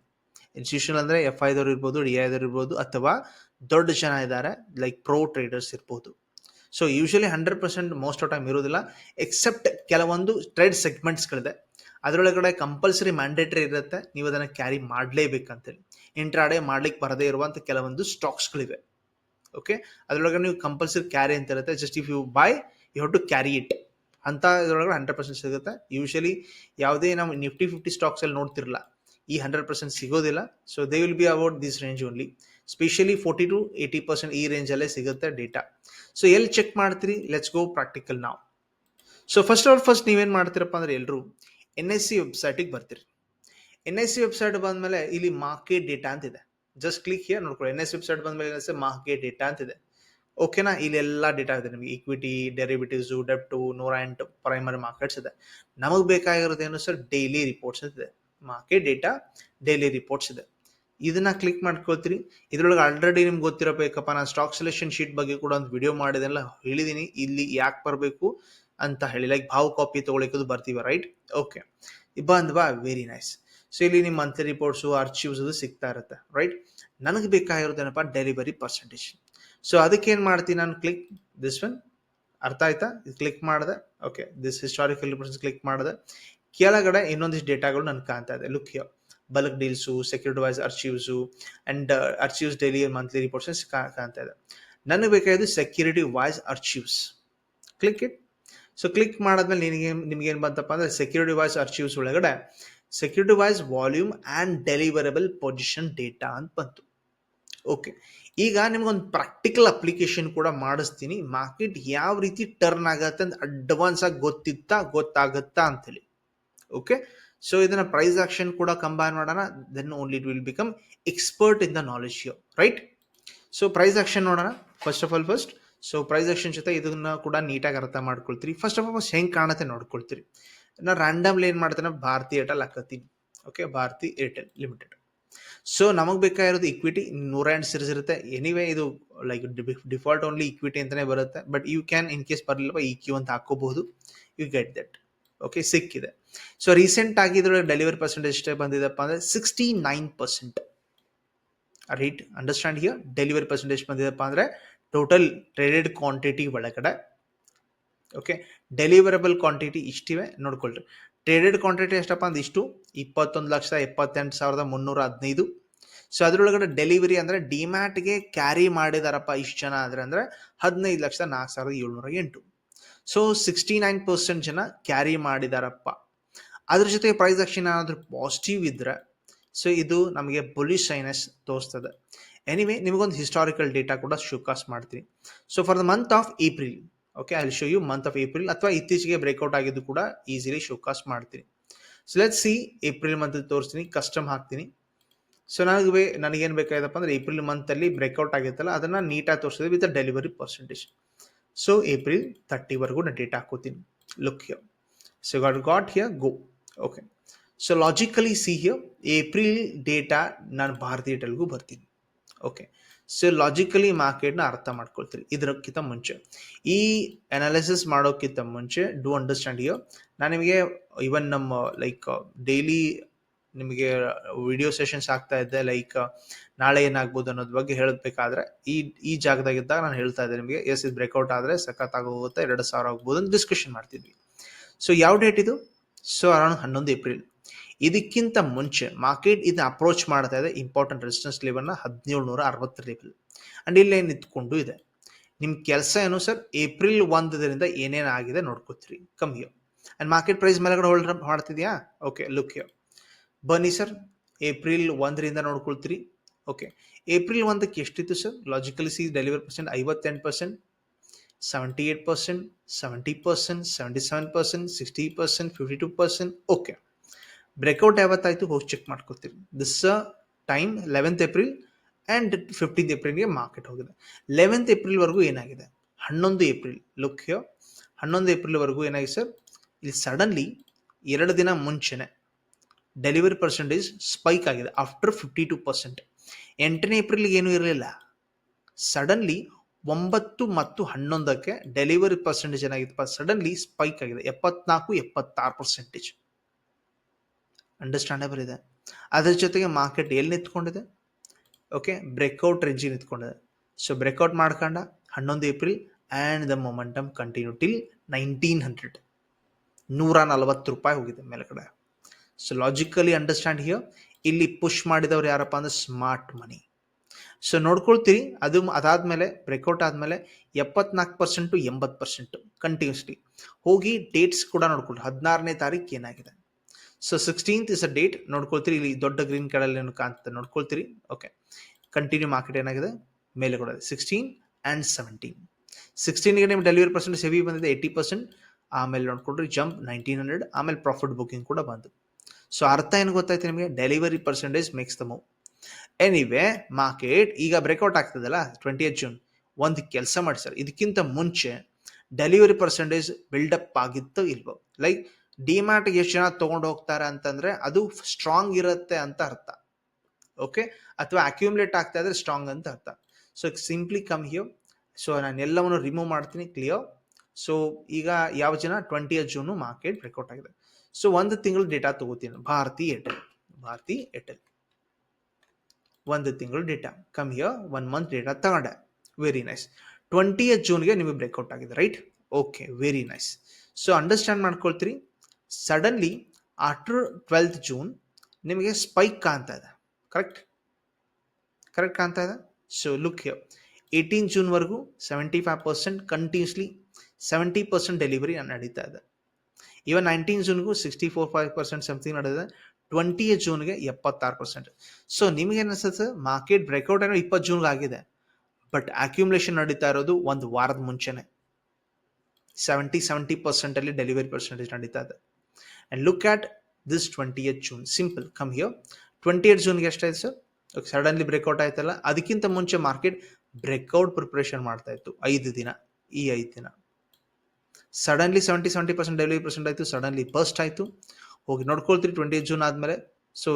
ಇನ್ಸ್ಟಿಟ್ಯೂಷನಲ್ ಅಂದರೆ ಎಫ್ ಐದವ್ರು ಇರ್ಬೋದು ಡಿ ಐದವ್ರು ಇರ್ಬೋದು ಅಥವಾ ದೊಡ್ಡ ಜನ ಇದ್ದಾರೆ ಲೈಕ್ ಪ್ರೋ ಟ್ರೇಡರ್ಸ್ ಇರ್ಬೋದು. So usually hundred percent most of time ಇರೋದಿಲ್ಲ ಎಕ್ಸೆಪ್ಟ್ ಕೆಲವೊಂದು ಟ್ರೇಡ್ ಸೆಗ್ಮೆಂಟ್ಸ್ಗಳಿದೆ ಅದರೊಳಗಡೆ ಕಂಪಲ್ಸರಿ ಮ್ಯಾಂಡೇಟರಿ ಇರುತ್ತೆ, ನೀವು ಅದನ್ನು ಕ್ಯಾರಿ ಮಾಡಲೇಬೇಕಂತೇಳಿ. ಇಂಟ್ರಾಡೇ ಮಾಡ್ಲಿಕ್ಕೆ ಬರದೇ ಇರುವಂಥ ಕೆಲವೊಂದು ಸ್ಟಾಕ್ಸ್ಗಳಿವೆ ಓಕೆ ಅದರೊಳಗೆ ನೀವು ಕಂಪಲ್ಸರಿ ಕ್ಯಾರಿ ಅಂತ ಇರುತ್ತೆ. Just if you buy you have to carry it ಅಂತ ಇದರೊಳಗಡೆ ಹಂಡ್ರೆಡ್ ಪರ್ಸೆಂಟ್ ಸಿಗುತ್ತೆ. ಯೂಶಲಿ ಯಾವುದೇ ನಾವು ನಿಫ್ಟಿ ಫಿಫ್ಟಿ ಸ್ಟಾಕ್ಸಲ್ಲಿ ನೋಡ್ತಿರಲ್ಲ, ಈ ಹಂಡ್ರೆಡ್ ಪರ್ಸೆಂಟ್ ಸಿಗೋದಿಲ್ಲ. So they will be about this range only specially forty to eighty percent ಈ ರೇಂಜಲ್ಲೇ ಸಿಗುತ್ತೆ ಡೇಟಾ ಸೊ ಎಲ್ಲಿ ಚೆಕ್ ಮಾಡ್ತೀರಿ? ಲೆಟ್ಸ್ ಗೋ ಪ್ರಾಕ್ಟಿಕಲ್ ನಾವು so first of all first ನೀವೇನು ಮಾಡ್ತೀರಪ್ಪ ಅಂದ್ರೆ ಎಲ್ಲರೂ ಎನ್ ಎಸ್ ಸಿ ವೆಬ್ಸೈಟಿಗೆ ಬರ್ತೀರಿ. ಎನ್ ಎಸ್ ಸಿ ವೆಬ್ಸೈಟ್ ಬಂದಮೇಲೆ ಇಲ್ಲಿ ಮಾರ್ಕೆಟ್ ಡೇಟಾ ಅಂತಿದೆ ಜಸ್ಟ್ ಕ್ಲಿಕ್ ಹಿಯರ್ ನೋಡ್ಕೊಳ್ಳಿ. ಎನ್ ಎಸ್ ವೆಬ್ಸೈಟ್ ಬಂದಮೇಲೆ ಮಾರ್ಕೆಟ್ ಡೇಟಾ ಅಂತಿದೆ ಓಕೆನಾ ಇಲ್ಲಿ ಎಲ್ಲ ಡೇಟಾ ಇದೆ ನಿಮಗೆ. ಈಕ್ವಿಟಿ ಡೆರಿವಿಟಿವ್ಸು ಡೆಪ್ಟು ನೂರ ಎಂಟು ಪ್ರೈಮರಿ ಮಾರ್ಕೆಟ್ಸ್ ಇದೆ. ನಮಗೆ ಬೇಕಾಗಿರೋದೇನು ಸರ್ ಡೈಲಿ ರಿಪೋರ್ಟ್ಸ್ ಇದೆ. ಮಾರ್ಕೆಟ್ ಡೇಟಾ ಡೈಲಿ ರಿಪೋರ್ಟ್ಸ್ ಇದೆ. ಇದನ್ನ ಕ್ಲಿಕ್ ಮಾಡ್ಕೊಳ್ತೀರಿ. ಇದ್ರೊಳಗೆ ಆಲ್ರೆಡಿ ನಿಮ್ಗೆ ಗೊತ್ತಿರಬೇಕಪ್ಪ ನಾನು ಸ್ಟಾಕ್ ಸೆಲೆಕ್ಷನ್ ಶೀಟ್ ಬಗ್ಗೆ ಕೂಡ ಒಂದು ವಿಡಿಯೋ ಮಾಡಿದೆಲ್ಲ ಹೇಳಿದೀನಿ. ಇಲ್ಲಿ ಯಾಕೆ ಬರಬೇಕು ಅಂತ ಹೇಳಿ ಲೈಕ್ ಭಾವ್ ಕಾಪಿ ತೊಗೊಳಿಕೋದು ಬರ್ತೀವಿ ರೈಟ್ ಓಕೆ ಬಂದ್ವಾ ವೆರಿ ನೈಸ್ ಸೊ ಇಲ್ಲಿ ನಿಮ್ಮ ಮಂತ್ಲಿ ರಿಪೋರ್ಟ್ಸು ಅರ್ಚಿವ್ಸ್ ಅದು ಸಿಗ್ತಾ ಇರುತ್ತೆ ರೈಟ್ ನನಗೆ ಬೇಕಾಗಿರೋದೇನಪ್ಪ ಡೆಲಿವರಿ ಪರ್ಸೆಂಟೇಜ್ ಸೊ ಅದಕ್ಕೆ ಏನು ಮಾಡ್ತೀನಿ ನಾನು ಕ್ಲಿಕ್ ದಿಸ್ ಒನ್ ಅರ್ಥ ಆಯ್ತಾ? ಇದು ಕ್ಲಿಕ್ ಮಾಡಿದೆ. Okay this historical reports click ಮಾಡಿದೆ. ಕೆಳಗಡೆ ಇನ್ನೊಂದಿಷ್ಟು ಡೇಟಾಗಳು ನನಗೆ ಕಾಣ್ತಾ ಇದೆ. Look here bulk deals security wise archives and archives daily monthly reports ಕಾಣ್ತಾ ಇದೆ. ನನಗೆ ಬೇಕಾಗಿದ್ದು security wise archives click it so click ಮಾಡಿದ್ಮೇಲೆ ನಿನಗೆ ನಿಮ್ಗೆ ಏನು ಬಂತಪ್ಪ ಅಂದ್ರೆ ಸೆಕ್ಯೂರಿಟಿ ವೈಸ್ ಅರ್ಚೀವ್ಸ್ ಒಳಗಡೆ security wise volume and deliverable position data ಅಂತ ಬಂತು. ಓಕೆ ಈಗ ನಿಮ್ಗೊಂದು ಪ್ರಾಕ್ಟಿಕಲ್ ಅಪ್ಲಿಕೇಶನ್ ಕೂಡ ಮಾಡಿಸ್ತೀನಿ. ಮಾರ್ಕೆಟ್ ಯಾವ ರೀತಿ ಟರ್ನ್ ಆಗತ್ತೆ ಅಂತ ಅಡ್ವಾನ್ಸ್ ಆಗಿ ಗೊತ್ತಿತ್ತಾ ಗೊತ್ತಾಗತ್ತಾ ಅಂತೇಳಿ ಓಕೆ ಸೊ ಇದನ್ನ ಪ್ರೈಸ್ ಆಕ್ಷನ್ ಕೂಡ ಕಂಬೈನ್ ಮಾಡೋಣ then only it will become expert in the knowledge you right so price action ನೋಡೋಣ first of all first so price action ಜೊತೆ ಇದನ್ನ ಕೂಡ ನೀಟಾಗಿ ಅರ್ಥ ಮಾಡ್ಕೊಳ್ತೀರಿ. ಫಸ್ಟ್ ಆಫ್ ಆಲ್ ಫಸ್ಟ್ ಹೆಂಗೆ ಕಾಣುತ್ತೆ ನೋಡ್ಕೊಳ್ತೀರಿ. ನಾ ರ್ಯಾಂಡಮ್ಲಿ ಏನು ಮಾಡ್ತೇನೆ, Bharti Airtel ಹಾಕತ್ತೀನಿ. Okay Bharti Airtel limited so ನಮಗೆ ಬೇಕಾಗಿರೋದು ಇಕ್ವಿಟಿ ನೂರ ಎಂಟು ಸಿರಿಸ್ ಇರುತ್ತೆ. ಎನಿವೇ ಇದು ಲೈಕ್ ಡಿಫಾಲ್ಟ್ ಓನ್ಲಿ ಇಕ್ವಿಟಿ ಅಂತಲೇ ಬರುತ್ತೆ. But you can in case ಬರಲಿಲ್ಲ ಇ ಕ್ಯೂ ಅಂತ ಹಾಕೋಬಹುದು. ಯು ಗೆಟ್ ದಟ್ ಓಕೆ ಸಿಕ್ಕಿದೆ. ಸೊ ರೀಸೆಂಟ್ ಆಗಿ ಇದ್ರೊಳಗೆ ಡೆಲಿವರಿ ಪರ್ಸೆಂಟೇಜ್ ಎಷ್ಟೇ ಬಂದಿದೆಪ್ಪ ಅಂದರೆ sixty nine percent right understand here delivery percentage ಬಂದಿದೆಪ್ಪ ಅಂದರೆ ಟೋಟಲ್ ಟ್ರೇಡೆಡ್ ಕ್ವಾಂಟಿಟಿ ಒಳಗಡೆ. ಓಕೆ ಡೆಲಿವರಬಲ್ ಕ್ವಾಂಟಿಟಿ ಇಷ್ಟಿವೆ, ನೋಡ್ಕೊಳ್ರಿ. ಟ್ರೇಡೆಡ್ ಕ್ವಾಂಟಿಟಿ ಎಷ್ಟಪ್ಪ ಅಂದ್ರೆ ಇಷ್ಟು? ಇಪ್ಪತ್ತೊಂದು ಲಕ್ಷ ಎಪ್ಪತ್ತೆಂಟು ಸಾವಿರದ ಮುನ್ನೂರ ಹದಿನೈದು. ಸೊ ಅದರೊಳಗಡೆ ಡೆಲಿವರಿ ಅಂದರೆ ಡಿಮ್ಯಾಟ್ಗೆ ಕ್ಯಾರಿ ಮಾಡಿದಾರಪ್ಪ ಇಷ್ಟು ಜನ ಆದರೆ ಅಂದರೆ ಹದಿನೈದು ಲಕ್ಷದ ನಾಲ್ಕು ಸಾವಿರದ ಏಳ್ನೂರ ಎಂಟು. ಸೊ ಸಿಕ್ಸ್ಟಿ ನೈನ್ ಪರ್ಸೆಂಟ್ ಜನ ಕ್ಯಾರಿ ಮಾಡಿದಾರಪ್ಪ. ಅದ್ರ ಜೊತೆಗೆ ಪ್ರೈಸ್ ಆಕ್ಷನ್ ಏನಾದರೂ ಪಾಸಿಟಿವ್ ಇದ್ದರೆ ಸೊ ಇದು ನಮಗೆ ಬುಲಿಶ್ ಸೈನಸ್ ತೋರಿಸ್ತದೆ. ಎನಿವೇ ನಿಮಗೊಂದು ಹಿಸ್ಟಾರಿಕಲ್ ಡೇಟಾ ಕೂಡ ಶೋಕಾಸ್ ಮಾಡ್ತೀನಿ. So for the month of April okay I show you month of April ಅಥವಾ ಇತ್ತೀಚೆಗೆ ಬ್ರೇಕ್ಔಟ್ ಆಗಿದ್ದು ಕೂಡ ಈಸಿಲಿ ಶೋಕಾಸ್ ಮಾಡ್ತೀನಿ. So let see April month ತೋರಿಸ್ತೀನಿ ಕಸ್ಟಮ್ ಹಾಕ್ತೀನಿ. ಸೊ ನನಗೆ, ನನಗೇನು ಬೇಕಾಗಿದೆಪ್ಪ ಅಂದರೆ ಏಪ್ರಿಲ್ ಮಂತಲ್ಲಿ ಬ್ರೇಕ್ಔಟ್ ಆಗಿತ್ತಲ್ಲ, ಅದನ್ನು ನೀಟಾಗಿ ತೋರಿಸಿದೆ with delivery percentage so April ತರ್ಟಿವರೆಗೂ ನಾನು ಡೇಟಾ ಹಾಕೋತೀನಿ. Look here so got got here go okay so logically see here April data ನಾನು ಭಾರತೀಯ ಏರ್ಟೆಲ್ಗೂ ಬರ್ತೀನಿ. ಓಕೆ ಸೊ ಲಾಜಿಕಲಿ ಮಾರ್ಕೆಟ್ನ ಅರ್ಥ ಮಾಡ್ಕೊಳ್ತೀರಿ ಇದಕ್ಕಿಂತ ಮುಂಚೆ. ಈ ಅನಾಲಿಸಿಸ್ ಮಾಡೋಕ್ಕಿಂತ ಮುಂಚೆ ಡೂ ಅಂಡರ್ಸ್ಟ್ಯಾಂಡ್ ಹಿಯರ್ ನಾನು ನಿಮಗೆ ಇವನ್ ನಮ್ಮ ಲೈಕ್ ಡೈಲಿ ನಿಮಗೆ ವಿಡಿಯೋ ಸೆಷನ್ಸ್ ಆಗ್ತಾ ಇದ್ದೆ ಲೈಕ್ ನಾಳೆ ಏನಾಗ್ಬೋದು ಅನ್ನೋದ್ರ ಬಗ್ಗೆ ಹೇಳಬೇಕಾದ್ರೆ, ಈ ಈ ಜಾಗದಾಗಿದ್ದಾಗ ನಾನು ಹೇಳ್ತಾ ಇದ್ದೆ ನಿಮಗೆ ಎಸ್ ಇದು ಬ್ರೇಕ್ಔಟ್ ಆದರೆ ಸಖತ್ ಆಗೋಗುತ್ತೆ ಎರಡು ಸಾವಿರ ಆಗ್ಬೋದು ಅಂತ ಡಿಸ್ಕಷನ್ ಮಾಡ್ತಿದ್ವಿ. ಸೊ ಯಾವ ಡೇಟ್ ಇದು? ಸೊ ಅರೌಂಡ್ ಹನ್ನೊಂದು ಏಪ್ರಿಲ್. ಇದಕ್ಕಿಂತ ಮುಂಚೆ ಮಾರ್ಕೆಟ್ ಇದನ್ನ ಅಪ್ರೋಚ್ ಮಾಡ್ತಾ ಇದೆ ಇಂಪಾರ್ಟೆಂಟ್ ರೆಸಿಸ್ಟೆನ್ಸ್ ಲೆವೆಲ್ನ ಹದಿನೇಳು ನೂರ ಅರವತ್ತು ಲೆವೆಲ್ ಅಂಡ್ ಇಲ್ಲೇ ನಿಂತ್ಕೊಂಡು ಇದೆ. ನಿಮ್ಮ ಕೆಲಸ ಏನು ಸರ್? ಏಪ್ರಿಲ್ ಒಂದರಿಂದ ಏನೇನು ಆಗಿದೆ ನೋಡ್ಕೋತೀರಿ. ಕಮ್ಮಿ ಅಂಡ್ ಮಾರ್ಕೆಟ್ ಪ್ರೈಸ್ ಮೇಲೆಗಡೆ ಹೋಲ್ಡ್ ಮಾಡ್ತಿದ್ಯಾ? ಓಕೆ ಲುಕ್ ಯೋ ಬನ್ನಿ ಸರ್. ಏಪ್ರಿಲ್ ಒಂದರಿಂದ ನೋಡ್ಕೊಳ್ತೀರಿ. ಓಕೆ ಏಪ್ರಿಲ್ ಒಂದಕ್ಕೆ ಎಷ್ಟಿತ್ತು sir? Logically see delivery percent ಐವತ್ತೆಂಟು percent seventy eight percent seventy percent seventy seven percent sixty percent fifty two percent okay breakout ಯಾವತ್ತಾಯಿತು? ಹೋಗಿ check ಮಾಡ್ಕೊತೀರಿ this time eleventh April and fifteenth ಏಪ್ರಿಲ್ಗೆ market ಹೋಗಿದೆ. Eleventh ಏಪ್ರಿಲ್ವರೆಗೂ ಏನಾಗಿದೆ? ಹನ್ನೊಂದು April look ಯೋ ಹನ್ನೊಂದು ಏಪ್ರಿಲ್ವರೆಗೂ ಏನಾಗಿದೆ sir ಇಲ್ಲಿ suddenly ಎರಡು ದಿನ ಮುಂಚೆನೆ ಡೆಲಿವರಿ ಪರ್ಸೆಂಟೇಜ್ ಸ್ಪೈಕ್ ಆಗಿದೆ. ಆಫ್ಟರ್ ಫಿಫ್ಟಿ ಟು ಪರ್ಸೆಂಟ್ ಎಂಟನೇ ಏಪ್ರಿಲ್ಗೆ ಏನೂ ಇರಲಿಲ್ಲ. ಸಡನ್ಲಿ ಒಂಬತ್ತು ಮತ್ತು ಹನ್ನೊಂದಕ್ಕೆ ಡೆಲಿವರಿ ಪರ್ಸೆಂಟೇಜ್ ಏನಾಗಿತ್ತಪ್ಪ? ಸಡನ್ಲಿ ಸ್ಪೈಕ್ ಆಗಿದೆ. ಎಪ್ಪತ್ನಾಲ್ಕು, ಎಪ್ಪತ್ತಾರು ಪರ್ಸೆಂಟೇಜ್ ಅಂಡರ್ಸ್ಟ್ಯಾಂಡೇಬಲ್ ಇದೆ. ಅದರ ಜೊತೆಗೆ ಮಾರ್ಕೆಟ್ ಎಲ್ಲಿ ನಿಂತ್ಕೊಂಡಿದೆ? ಓಕೆ ಬ್ರೇಕ್ಔಟ್ ರೇಂಜಿಗೆ ನಿಂತ್ಕೊಂಡಿದೆ. ಸೊ ಬ್ರೇಕ್ಔಟ್ ಮಾಡ್ಕೊಂಡ ಹನ್ನೊಂದು April and the momentum continue till nineteen hundred ನೂರ ನಲವತ್ತು ರೂಪಾಯಿ ಹೋಗಿದೆ ಮೇಲ್ಗಡೆ. ಸೊ ಲಾಜಿಕಲಿ ಅಂಡರ್ಸ್ಟ್ಯಾಂಡ್ ಹಿಯರ್ ಇಲ್ಲಿ ಪುಷ್ ಮಾಡಿದವರು ಯಾರಪ್ಪ ಅಂದ್ರೆ ಸ್ಮಾರ್ಟ್ ಮನಿ ಸೊ ನೋಡ್ಕೊಳ್ತೀರಿ. ಅದು ಅದಾದಮೇಲೆ ಬ್ರೇಕೌಟ್ ಆದಮೇಲೆ ಎಪ್ಪತ್ನಾಲ್ಕು ಪರ್ಸೆಂಟು ಎಂಬತ್ತು ಪರ್ಸೆಂಟು ಕಂಟಿನ್ಯೂಸ್ಲಿ ಹೋಗಿ ಡೇಟ್ಸ್ ಕೂಡ ನೋಡ್ಕೊಳ್ಳಿ ಹದಿನಾರನೇ ತಾರೀಕು ಏನಾಗಿದೆ? So sixteenth is a date ನೋಡ್ಕೊಳ್ತೀರಿ, ಇಲ್ಲಿ ದೊಡ್ಡ ಗ್ರೀನ್ ಕಲರ್ ಏನು ಕಾಣ್ತದೆ. ನೋಡ್ಕೊಳ್ತೀರಿ. ಓಕೆ ಕಂಟಿನ್ಯೂ ಮಾರ್ಕೆಟ್ ಏನಾಗಿದೆ? ಮೇಲೆ ಕೂಡ ಸಿಕ್ಸ್ಟೀನ್ ಆ್ಯಂಡ್ ಸೆವೆಂಟೀನ್ ಸಿಕ್ಸ್ಟೀನ್ಗೆ ನಿಮ್ಗೆ ಡೆಲಿವರಿ ಪರ್ಸೆಂಟ್ ಹೆವಿ ಬಂದಿದೆ ಏಯ್ಟಿ ಪರ್ಸೆಂಟ್ ಆಮೇಲೆ ನೋಡ್ಕೊಂಡ್ರಿ ಜಂಪ್ ನೈನ್ಟೀನ್ ಹಂಡ್ರೆಡ್ ಆಮೇಲೆ ಪ್ರಾಫಿಟ್ ಬುಕಿಂಗ್ ಕೂಡ ಬಂತು. ಸೊ ಅರ್ಥ ಏನು ಗೊತ್ತಾಯ್ತು ನಿಮಗೆ? Delivery percentage makes the move anyway market ಈಗ ಬ್ರೇಕ್ಔಟ್ ಆಗ್ತದಲ್ಲ ಟ್ವೆಂಟಿ ಏತ್ ಜೂನ್ ಒಂದು ಕೆಲಸ ಮಾಡಿ ಸರ್ ಇದಕ್ಕಿಂತ ಮುಂಚೆ ಡೆಲಿವರಿ ಪರ್ಸೆಂಟೇಜ್ ಬಿಲ್ಡಪ್ ಆಗಿತ್ತು ಇಲ್ವೋ? ಲೈಕ್ ಡಿಮ್ಯಾಟ್ಗೆ ಎಷ್ಟು ಜನ ತೊಗೊಂಡು ಹೋಗ್ತಾರೆ ಅಂತಂದ್ರೆ ಅದು ಸ್ಟ್ರಾಂಗ್ ಇರುತ್ತೆ ಅಂತ ಅರ್ಥ. ಓಕೆ ಅಥವಾ ಅಕ್ಯುಮುಲೇಟ್ ಆಗ್ತಾ ಇದ್ರೆ ಸ್ಟ್ರಾಂಗ್ ಅಂತ ಅರ್ಥ. So simply come here so ನಾನು ಎಲ್ಲವನ್ನು ರಿಮೂವ್ ಮಾಡ್ತೀನಿ ಕ್ಲಿಯರ್ ಸೊ ಈಗ ಯಾವ ಜನ? ಟ್ವೆಂಟಿ ಜೂನು ಮಾರ್ಕೆಟ್ ಬ್ರೇಕ್ಔಟ್ ಆಗಿದೆ. ಸೊ ಒಂದು ತಿಂಗಳು ಡೇಟಾ ತಗೋತೀನಿ. ಭಾರತಿ ಏರ್ಟೆಲ್. ಭಾರತಿ ಏರ್ಟೆಲ್. ಒಂದು ತಿಂಗಳು data come here one month data ತಗೊಂಡೆ. ವೆರಿ ನೈಸ್ ಟ್ವೆಂಟಿ ಜೂನ್ಗೆ ನಿಮಗೆ ಬ್ರೇಕ್ಔಟ್ ಆಗಿದೆ right okay very nice so understand ಮಾಡ್ಕೊಳ್ತೀರಿ. Suddenly after twelfth June ನಿಮಗೆ ಸ್ಪೈಕ್ ಕಾಣ್ತಾ ಇದೆ. ಕರೆಕ್ಟ್ ಕರೆಕ್ಟ್ ಕಾಣ್ತಾ ಇದೆ? So look here eighteen ಜೂನ್ವರೆಗೂ seventy five percent continuously seventy percent delivery ನಡೀತಾ ಇದೆ. Even nineteen ಜೂನ್ಗೂ sixty four five percent something ನಡೆದಿದೆ twenty ಜೂನ್ಗೆ ಎಪ್ಪತ್ತಾರು ಪರ್ಸೆಂಟ್ ಸೊ ನಿಮಗೆ ಅನಿಸುತ್ತೆ ಮಾರ್ಕೆಟ್ ಬ್ರೇಕ್ಔಟ್ ಏನೋ ಇಪ್ಪತ್ತು ಜೂನ್ಗೆ ಆಗಿದೆ. ಬಟ್ ಅಕ್ಯುಮುಲೇಷನ್ ನಡೀತಾ ಇರೋದು ಒಂದು ವಾರದ ಮುಂಚೆನೆ. ಸೆವೆಂಟಿ ಸೆವೆಂಟಿ ಪರ್ಸೆಂಟಲ್ಲಿ ಡೆಲಿವರಿ ಪರ್ಸೆಂಟೇಜ್ ನಡೀತಾ ಇದೆ. And look at this twenty eight June simple come here twenty eight ಜೂನ್ಗೆ ಎಷ್ಟಾಯ್ತು ಸರ್ ಓಕೆ ಸಡನ್ಲಿ ಬ್ರೇಕ್ಔಟ್ ಆಯ್ತಲ್ಲ. ಅದಕ್ಕಿಂತ ಮುಂಚೆ ಮಾರ್ಕೆಟ್ ಬ್ರೇಕ್ಔಟ್ ಪ್ರಿಪ್ರೇಷನ್ ಮಾಡ್ತಾ ಇತ್ತು. ಐದು ದಿನ. ಈ ಐದು ದಿನ. Suddenly seventy seventy percent delivery percent ಆಯಿತು. ಸಡನ್ಲಿ ಬಸ್ಟ್ ಆಯಿತು. ಹೋಗಿ ನೋಡ್ಕೊಳ್ತೀರಿ ಟ್ವೆಂಟಿ ಜೂನ್ ಆದಮೇಲೆ. So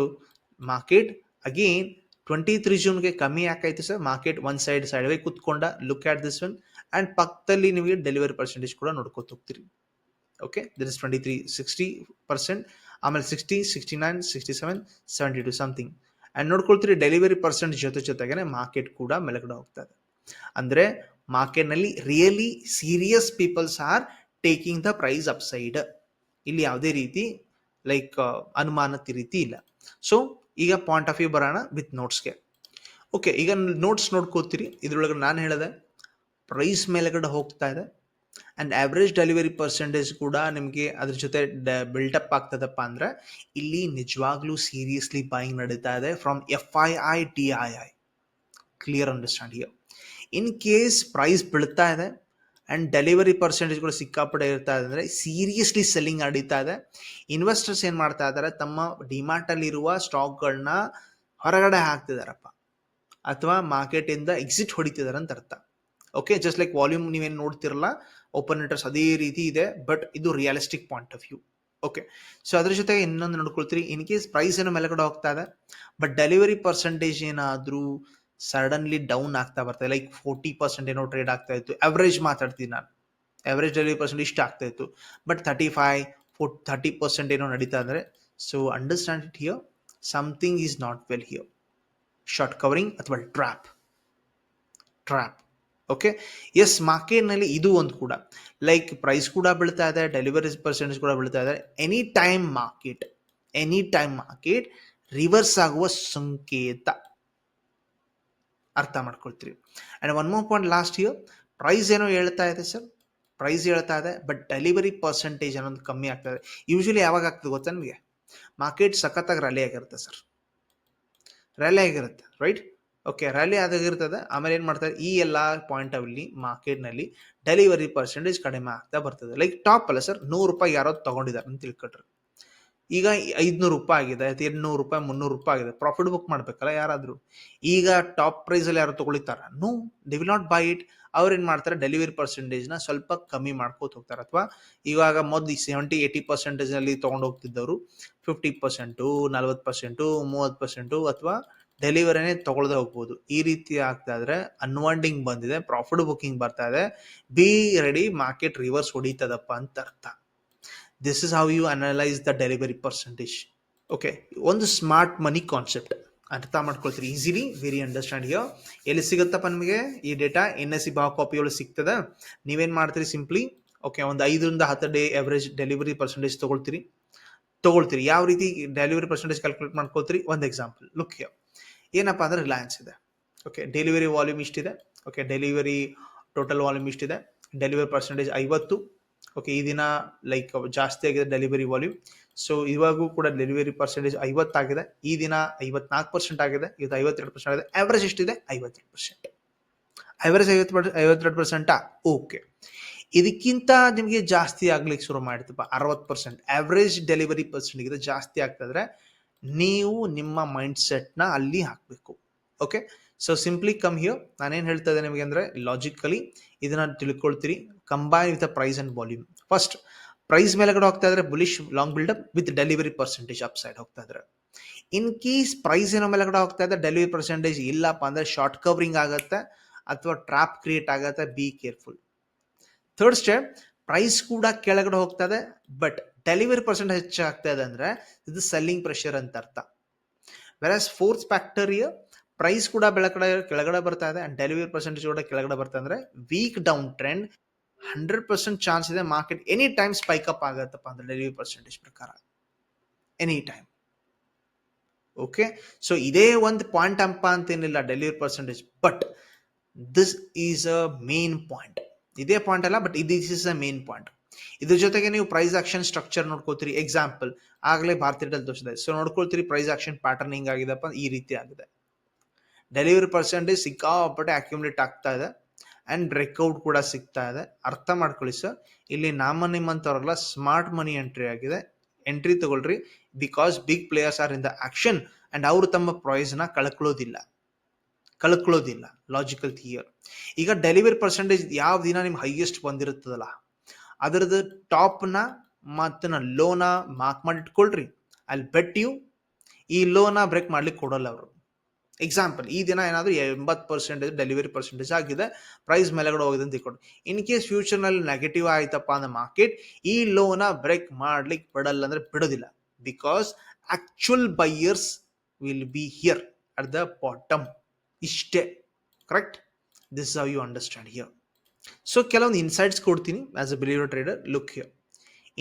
market again twenty three ಜೂನ್ಗೆ ಕಮ್ಮಿ ಯಾಕಾಯ್ತು sir market one side side way ಕುತ್ಕೊಂಡ look at this one and ಪಕ್ಕದಲ್ಲಿ ನಿಮಗೆ ಡೆಲಿವರಿ ಪರ್ಸೆಂಟೇಜ್ ಕೂಡ ನೋಡ್ಕೊತ ಹೋಗ್ತೀರಿ. Okay this is twenty three sixty percent ಆಮೇಲೆ sixty sixty nine sixty seven seventy two something and ನೋಡ್ಕೊಳ್ತೀರಿ delivery percent ಜೊತೆ ಜೊತೆಗೆ market ಕೂಡ ಮೆಲಗಡೆ ಹೋಗ್ತಾ ಇದೆ. ಅಂದರೆ ಮಾರ್ಕೆಟ್ನಲ್ಲಿ really serious peoples are taking the price up side ಇಲ್ಲಿ ಯಾವುದೇ ರೀತಿ ಲೈಕ್ ಅನುಮಾನತಿ ರೀತಿ ಇಲ್ಲ. ಸೊ ಈಗ ಪಾಯಿಂಟ್ ಆಫ್ ವ್ಯೂ ಬರೋಣ ವಿತ್ ನೋಟ್ಸ್ಗೆ ಓಕೆ ಈಗ ನೋಟ್ಸ್ ನೋಡ್ಕೋತೀರಿ. ಇದ್ರೊಳಗೆ ನಾನು ಹೇಳಿದೆ ಪ್ರೈಸ್ ಮೇಲೆಗಡೆ ಹೋಗ್ತಾ ಇದೆ. ಆ್ಯಂಡ್ ಆ್ಯಾವ್ರೇಜ್ ಡೆಲಿವರಿ ಪರ್ಸೆಂಟೇಜ್ ಕೂಡ ನಿಮಗೆ ಅದ್ರ ಜೊತೆ ಡ ಬಿಲ್ಟಪ್ ಆಗ್ತದಪ್ಪ ಅಂದರೆ, ಇಲ್ಲಿ ನಿಜವಾಗ್ಲೂ ಸೀರಿಯಸ್ಲಿ ಬಾಯಿಂಗ್ ನಡೀತಾ ಇದೆ from F I I T I I clear understand here in case price ಬೀಳ್ತಾ ಇದೆ ಆ್ಯಂಡ್ ಡೆಲಿವರಿ ಪರ್ಸೆಂಟೇಜ್ಗಳು ಸಿಕ್ಕಾಪಡೆ ಇರ್ತಾ ಇದೆ ಅಂದರೆ ಸೀರಿಯಸ್ಲಿ ಸೆಲ್ಲಿಂಗ್ ನಡೀತಾ ಇದೆ. ಇನ್ವೆಸ್ಟರ್ಸ್ ಏನು ಮಾಡ್ತಾ ಇದ್ದಾರೆ ತಮ್ಮ ಡಿಮಾರ್ಟಲ್ಲಿರುವ ಸ್ಟಾಕ್ಗಳನ್ನ ಹೊರಗಡೆ ಹಾಕ್ತಿದಾರಪ್ಪ. ಅಥವಾ ಮಾರ್ಕೆಟಿಂದ ಎಕ್ಸಿಟ್ ಹೊಡಿತಿದ್ದಾರೆ ಅಂತ ಅರ್ಥ. ಓಕೆ ಜಸ್ಟ್ ಲೈಕ್ ವಾಲ್ಯೂಮ್ ನೀವೇನು ನೋಡ್ತಿರಲ್ಲ ಓಪನ್ ಇಂಟ್ರೆಸ್ಟ್ ಅದೇ ರೀತಿ ಇದೆ ಬಟ್ ಇದು realistic point of view okay so ಅದ್ರ ಜೊತೆಗೆ ಇನ್ನೊಂದು ನೋಡ್ಕೊಳ್ತೀರಿ ಇನ್ ಕೇಸ್ ಪ್ರೈಸ್ ಏನೋ ಮೆಲಗಡೆ ಹೋಗ್ತಾ ಇದೆ ಬಟ್ ಡೆಲಿವರಿ ಪರ್ಸೆಂಟೇಜ್ ಏನಾದರೂ ಸಡನ್ಲಿ ಡೌನ್ ಆಗ್ತಾ ಬರ್ತದೆ ಲೈಕ್ ಫೋರ್ಟಿ ಪರ್ಸೆಂಟ್ ಏನೋ ಟ್ರೇಡ್ ಆಗ್ತಾ ಇತ್ತು. ಅವರೇಜ್ ಮಾತಾಡ್ತೀನಿ ನಾನು. ಅವರೇಜ್ ಡೆಲಿವರಿ ಪರ್ಸೆಂಟ್ ಇಷ್ಟು ಆಗ್ತಾ ಇತ್ತು. But thirty five four thirty percent ಏನೋ ನಡೀತಾ ಅಂದರೆ so understand it here something is not well here short covering ಅಥವಾ ಟ್ರ್ಯಾಪ್ ಟ್ರ್ಯಾಪ್ ಓಕೆ ಎಸ್ ಮಾರ್ಕೆಟ್ನಲ್ಲಿ ಇದು ಒಂದು ಕೂಡ. ಲೈಕ್ ಪ್ರೈಸ್ ಕೂಡ ಬೀಳ್ತಾ ಇದೆ ಡೆಲಿವರಿ ಪರ್ಸೆಂಟೇಜ್ ಕೂಡ ಬೀಳ್ತಾ ಇದೆ. Any time market any time market reverse ಆಗುವ ಸಂಕೇತ. ಅರ್ಥ ಮಾಡ್ಕೊಳ್ತೀರಿ and one more point last year price ಏನೋ ಹೇಳ್ತಾ ಇದೆ ಸರ್ ಪ್ರೈಸ್ ಹೇಳ್ತಾ ಇದೆ ಬಟ್ ಡೆಲಿವರಿ ಪರ್ಸೆಂಟೇಜ್ ಅನ್ನೋದು ಕಮ್ಮಿ ಆಗ್ತದೆ ಯೂಶ್ವಲಿ ಯೂಶಲಿ ಯಾವಾಗ ಆಗ್ತದೆ ಗೊತ್ತಾ ನಿಮಗೆ? ಮಾರ್ಕೆಟ್ ಸಖತ್ತಾಗಿ ರ್ಯಾಲಿ ಆಗಿರುತ್ತೆ ಸರ್ ರ್ಯಾಲಿ ಆಗಿರುತ್ತೆ ರೈಟ್ ಓಕೆ ರ್ಯಾಲಿ ಆದಾಗಿರ್ತದೆ ಆಮೇಲೆ ಏನು ಮಾಡ್ತಾರೆ ಈ ಎಲ್ಲ ಪಾಯಿಂಟ್ ಅಲ್ಲಿ ಮಾರ್ಕೆಟ್ನಲ್ಲಿ ಡೆಲಿವರಿ ಪರ್ಸೆಂಟೇಜ್ ಕಡಿಮೆ ಆಗ್ತಾ ಬರ್ತದೆ. ಲೈಕ್ ಟಾಪ್ ಅಲ್ಲ ಸರ್ ನೂರು ರೂಪಾಯಿ ಯಾರೋ ತಗೊಂಡಿದ್ದಾರೆ ಅಂತ ತಿಳ್ಕೊಟ್ರಿ. ಈಗ ಐದ್ನೂರು ರೂಪಾಯಿ ಆಗಿದೆ ಅಥವಾ ಎಂಟ್ನೂರು ರೂಪಾಯಿ, ಮುನ್ನೂರು ರೂಪಾಯಿ ಆಗಿದೆ. ಪ್ರಾಫಿಟ್ ಬುಕ್ ಮಾಡ್ಬೇಕಲ್ಲ ಯಾರಾದರೂ? ಈಗ ಟಾಪ್ ಪ್ರೈಸಲ್ಲಿ ಯಾರು ತಗೊಳಿತಾರ no they will not buy it ಅವ್ರು ಏನು ಮಾಡ್ತಾರೆ? ಡೆಲಿವರಿ ಪರ್ಸೆಂಟೇಜ್ನ ಸ್ವಲ್ಪ ಕಮ್ಮಿ ಮಾಡ್ಕೋತ ಹೋಗ್ತಾರೆ. ಅಥವಾ ಇವಾಗ ಮೊದ್ಲು ಸೆವೆಂಟಿ ಏಯ್ಟಿ ಪರ್ಸೆಂಟೇಜ್ನಲ್ಲಿ ತೊಗೊಂಡು ಹೋಗ್ತಿದ್ದವರು ಫಿಫ್ಟಿ ಪರ್ಸೆಂಟು ನಲ್ವತ್ತು ಪರ್ಸೆಂಟು ಮೂವತ್ತು ಪರ್ಸೆಂಟು ಅಥವಾ ಡೆಲಿವರಿನೇ ತಗೊಳ್ದೆ ಹೋಗ್ಬೋದು. ಈ ರೀತಿ ಆಗ್ತಾ ಇದ್ರೆ ಅನ್ವಾಂಡಿಂಗ್ ಬಂದಿದೆ ಪ್ರಾಫಿಟ್ ಬುಕಿಂಗ್ ಬರ್ತಾ ಇದೆ. ಬಿ ರೆಡಿ ಮಾರ್ಕೆಟ್ ರಿವರ್ಸ್ ಹೊಡಿತದಪ್ಪ ಅಂತ ಅರ್ಥ. This is how you analyse the delivery percentage okay ಒಂದು ಸ್ಮಾರ್ಟ್ ಮನಿ ಕಾನ್ಸೆಪ್ಟ್ ಅರ್ಥ ಮಾಡ್ಕೊಳ್ತೀರಿ. ಈಸಿಲಿ ವೆರಿ ಅಂಡರ್ಸ್ಟ್ಯಾಂಡ್ ಯೋ ಎಲ್ಲಿ ಸಿಗುತ್ತಪ್ಪ ನಿಮಗೆ? ಈ ಡೇಟಾ ಎನ್ ಎಸ್ ಸಿ ಬಾ ಕಾಪಿಗಳು ಸಿಗ್ತದೆ ಸಿಗ್ತದ? ನೀವೇನು ಮಾಡ್ತೀರಿ? ಸಿಂಪ್ಲಿ ಓಕೆ ಒಂದು ಐದರಿಂದ ಹತ್ತು ಡೇ ಎವರೇಜ್ ಡೆಲಿವರಿ ಪರ್ಸೆಂಟೇಜ್ ತೊಗೊಳ್ತೀರಿ. ತೊಗೊಳ್ತೀರಿ. ಯಾವ ರೀತಿ ಡೆಲಿವರಿ ಪರ್ಸೆಂಟೇಜ್ ಕ್ಯಾಲ್ಕುಲೇಟ್ ಮಾಡ್ಕೊಳ್ತೀರಿ? ಒಂದು ಎಕ್ಸಾಂಪಲ್ ಲುಕ್ ಯೋ ಏನಪ್ಪ ಅಂದ್ರೆ ರಿಲಯನ್ಸ್ ಇದೆ. ಓಕೆ ಡೆಲಿವರಿ ವಾಲ್ಯೂಮ್ ಇಷ್ಟಿದೆ. ಓಕೆ ಡೆಲಿವರಿ ಟೋಟಲ್ ವಾಲ್ಯೂಮ್ ಇಷ್ಟಿದೆ. ಡೆಲಿವರಿ ಪರ್ಸೆಂಟೇಜ್ ಐವತ್ತು. ಓಕೆ ಈ ದಿನ ಲೈಕ್ ಜಾಸ್ತಿ ಆಗಿದೆ ಡೆಲಿವರಿ ವಾಲ್ಯೂಮ್ ಸೊ ಇವಾಗೂ ಕೂಡ ಡೆಲಿವರಿ ಪರ್ಸೆಂಟೇಜ್ ಐವತ್ತಾಗಿದೆ ಈ ದಿನ ಐವತ್ನಾಲ್ಕು ಪರ್ಸೆಂಟ್ ಆಗಿದೆ. ಇವತ್ತು ಐವತ್ತೆರಡು ಪರ್ಸೆಂಟ್ ಆಗಿದೆ. ಆವ್ರೇಜ್ ಎಷ್ಟಿದೆ? ಐವತ್ತೆರಡು ಪರ್ಸೆಂಟ್ ಐವರೇಜ್ ಐವತ್ತು ಐವತ್ತೆರಡು ಪರ್ಸೆಂಟಾ ಓಕೆ ಇದಕ್ಕಿಂತ ನಿಮಗೆ ಜಾಸ್ತಿ ಆಗ್ಲಿಕ್ಕೆ ಶುರು ಮಾಡ್ತಪ್ಪ ಅರವತ್ತು ಪರ್ಸೆಂಟ್ ಆವ್ರೇಜ್ ಡೆಲಿವರಿ ಪರ್ಸೆಂಟ್ಗಿಂತ ಜಾಸ್ತಿ ಆಗ್ತದ್ರೆ ನೀವು ನಿಮ್ಮ ಮೈಂಡ್ ಸೆಟ್ನ ಅಲ್ಲಿ ಹಾಕಬೇಕು. Okay so simply come here ನಾನೇನು ಹೇಳ್ತಾ ಇದ್ದೆ ನಿಮಗೆ ಅಂದರೆ ಲಾಜಿಕಲಿ ಇದನ್ನ ತಿಳ್ಕೊಳ್ತೀರಿ. Combine with price and volume first price ಮೇಲೆಗಡೆ ಹೋಗ್ತಾ ಇದ್ರೆ bullish long buildup with delivery percentage up side ಹೋಗ್ತಾ ಇದ್ರೆ. ಇನ್ ಕೇಸ್ ಪ್ರೈಸ್ ಏನೋ ಮೇಲೆಗಡೆ ಹೋಗ್ತಾ ಇದೆ ಡೆಲಿವರಿ ಪರ್ಸೆಂಟೇಜ್ ಇಲ್ಲಪ್ಪ ಅಂದರೆ ಶಾರ್ಟ್ ಕವರಿಂಗ್ ಆಗುತ್ತೆ ಅಥವಾ ಟ್ರಾಪ್ ಕ್ರಿಯೇಟ್ ಆಗುತ್ತೆ be careful third step price ಕೂಡ ಕೆಳಗಡೆ ಹೋಗ್ತಾ ಇದೆ ಬಟ್ ಡೆಲಿವರಿ ಪರ್ಸೆಂಟ್ ಹೆಚ್ಚಾಗ್ತಾ ಇದೆ ಅಂದರೆ ಇದು ಸೆಲ್ಲಿಂಗ್ ಪ್ರೆಷರ್ ಅಂತ ಅರ್ಥ. ವೆರಸ್ ಫೋರ್ತ್ ಫ್ಯಾಕ್ಟರಿಯ ಪ್ರೈಸ್ ಕೂಡ ಬೆಳಕಡೆ, ಕೆಳಗಡೆ ಬರ್ತಾ ಇದೆ ಅಂಡ್ ಡೆಲಿವರಿ ಪರ್ಸೆಂಟೇಜ್ ಕೂಡ ಕೆಳಗಡೆ ಬರ್ತಾ ಅಂದ್ರೆ weak down trend hundred percent chance ಇದೆ market any time spike up ಆಗತ್ತಪ್ಪ ಅಂದ್ರೆ ಡೆಲಿವರಿ ಪರ್ಸೆಂಟೇಜ್ ಪ್ರಕಾರ. ಎನಿ ಟೈಮ್ ಓಕೆ ಸೊ ಇದೇ ಒಂದು ಪಾಯಿಂಟ್ ಅಂಪ ಅಂತೇನಿಲ್ಲ delivery percentage but this is a main point ಇದೇ ಪಾಯಿಂಟ್ ಅಲ್ಲ but this is a main point ಇದ್ರ ಜೊತೆಗೆ ನೀವು ಪ್ರೈಸ್ ಆಕ್ಷನ್ ಸ್ಟ್ರಕ್ಚರ್ ನೋಡ್ಕೋತೀರಿ ಎಕ್ಸಾಂಪಲ್ ಆಗಲೇ ಭಾರತೀಯ ತೋರಿಸಿದೆ. ಸೊ ನೋಡ್ಕೊಳ್ತೀರಿ ಪ್ರೈಸ್ ಆಕ್ಷನ್ ಪ್ಯಾಟರ್ನ್ ಹಿಂಗಾಗಿದೆಪ್ಪ ಈ ರೀತಿ ಆಗಿದೆ. ಡೆಲಿವರಿ ಪರ್ಸೆಂಟೇಜ್ ಸಿಕ್ಕಾಪಟ್ಟೆ ಅಕ್ಯುಮುಲೇಟ್ ಆಗ್ತಾ ಇದೆ. ಅಂಡ್ ಬ್ರೇಕ್ಔಟ್ ಕೂಡ ಸಿಗ್ತಾ ಇದೆ. ಅರ್ಥ ಮಾಡ್ಕೊಳ್ಳಿ ಸರ್ ಇಲ್ಲಿ ನಾಮ ನಿಮ್ಮಂಥವ್ರಲ್ಲ ಸ್ಮಾರ್ಟ್ ಮನಿ ಎಂಟ್ರಿ ಆಗಿದೆ. ಎಂಟ್ರಿ ತಗೊಳ್ರಿ. Because big players are in the action and ಅವರು ತಮ್ಮ ಪ್ರೈಸ್ನ ಕಳ್ಕೊಳ್ಳೋದಿಲ್ಲ. ಕಳ್ಕೊಳ್ಳೋದಿಲ್ಲ. ಲಾಜಿಕಲ್ ಥಿಯರ್ ಈಗ ಡೆಲಿವರಿ ಪರ್ಸೆಂಟೇಜ್ ಯಾವ ದಿನ ನಿಮ್ಗೆ ಹೈಯೆಸ್ಟ್ ಬಂದಿರುತ್ತದಲ್ಲ, ಅದರದ್ದು ಟಾಪ್ನ ಮತ್ತು ಲೋನ ಮಾರ್ಕ್ ಮಾಡಿ ಇಟ್ಕೊಳ್ರಿ ಅಲ್ಲಿ ಬೆಟ್ ಯು ಈ ಲೋನ ಬ್ರೇಕ್ ಮಾಡ್ಲಿಕ್ಕೆ ಕೊಡೋಲ್ಲ ಅವರು. ಎಕ್ಸಾಂಪಲ್ ಈ ದಿನ ಏನಾದರೂ ಎಂಬತ್ತು ಪರ್ಸೆಂಟೇಜ್ ಡೆಲಿವರಿ ಪರ್ಸೆಂಟೇಜ್ ಆಗಿದೆ ಪ್ರೈಸ್ ಮೇಲೆಗಡೆ ಹೋಗಿದೆ ಅಂತ ತಿಳ್ಕೊಂಡು. ಇನ್ ಕೇಸ್ ಫ್ಯೂಚರ್ನಲ್ಲಿ ನೆಗೆಟಿವ್ ಆಯ್ತಪ್ಪ ಅಂದ್ರೆ ಮಾರ್ಕೆಟ್ ಈ ಲೋನ ಬ್ರೇಕ್ ಮಾಡ್ಲಿಕ್ಕೆ ಬಿಡಲ್ಲ ಅಂದ್ರೆ ಬಿಡೋದಿಲ್ಲ. Because actual buyers will be here at the bottom ಇಷ್ಟೇ. Correct this how you understand here so ಕೆಲವೊಂದು ಇನ್ಸೈಟ್ಸ್ ಕೊಡ್ತೀನಿ as a believer trader look here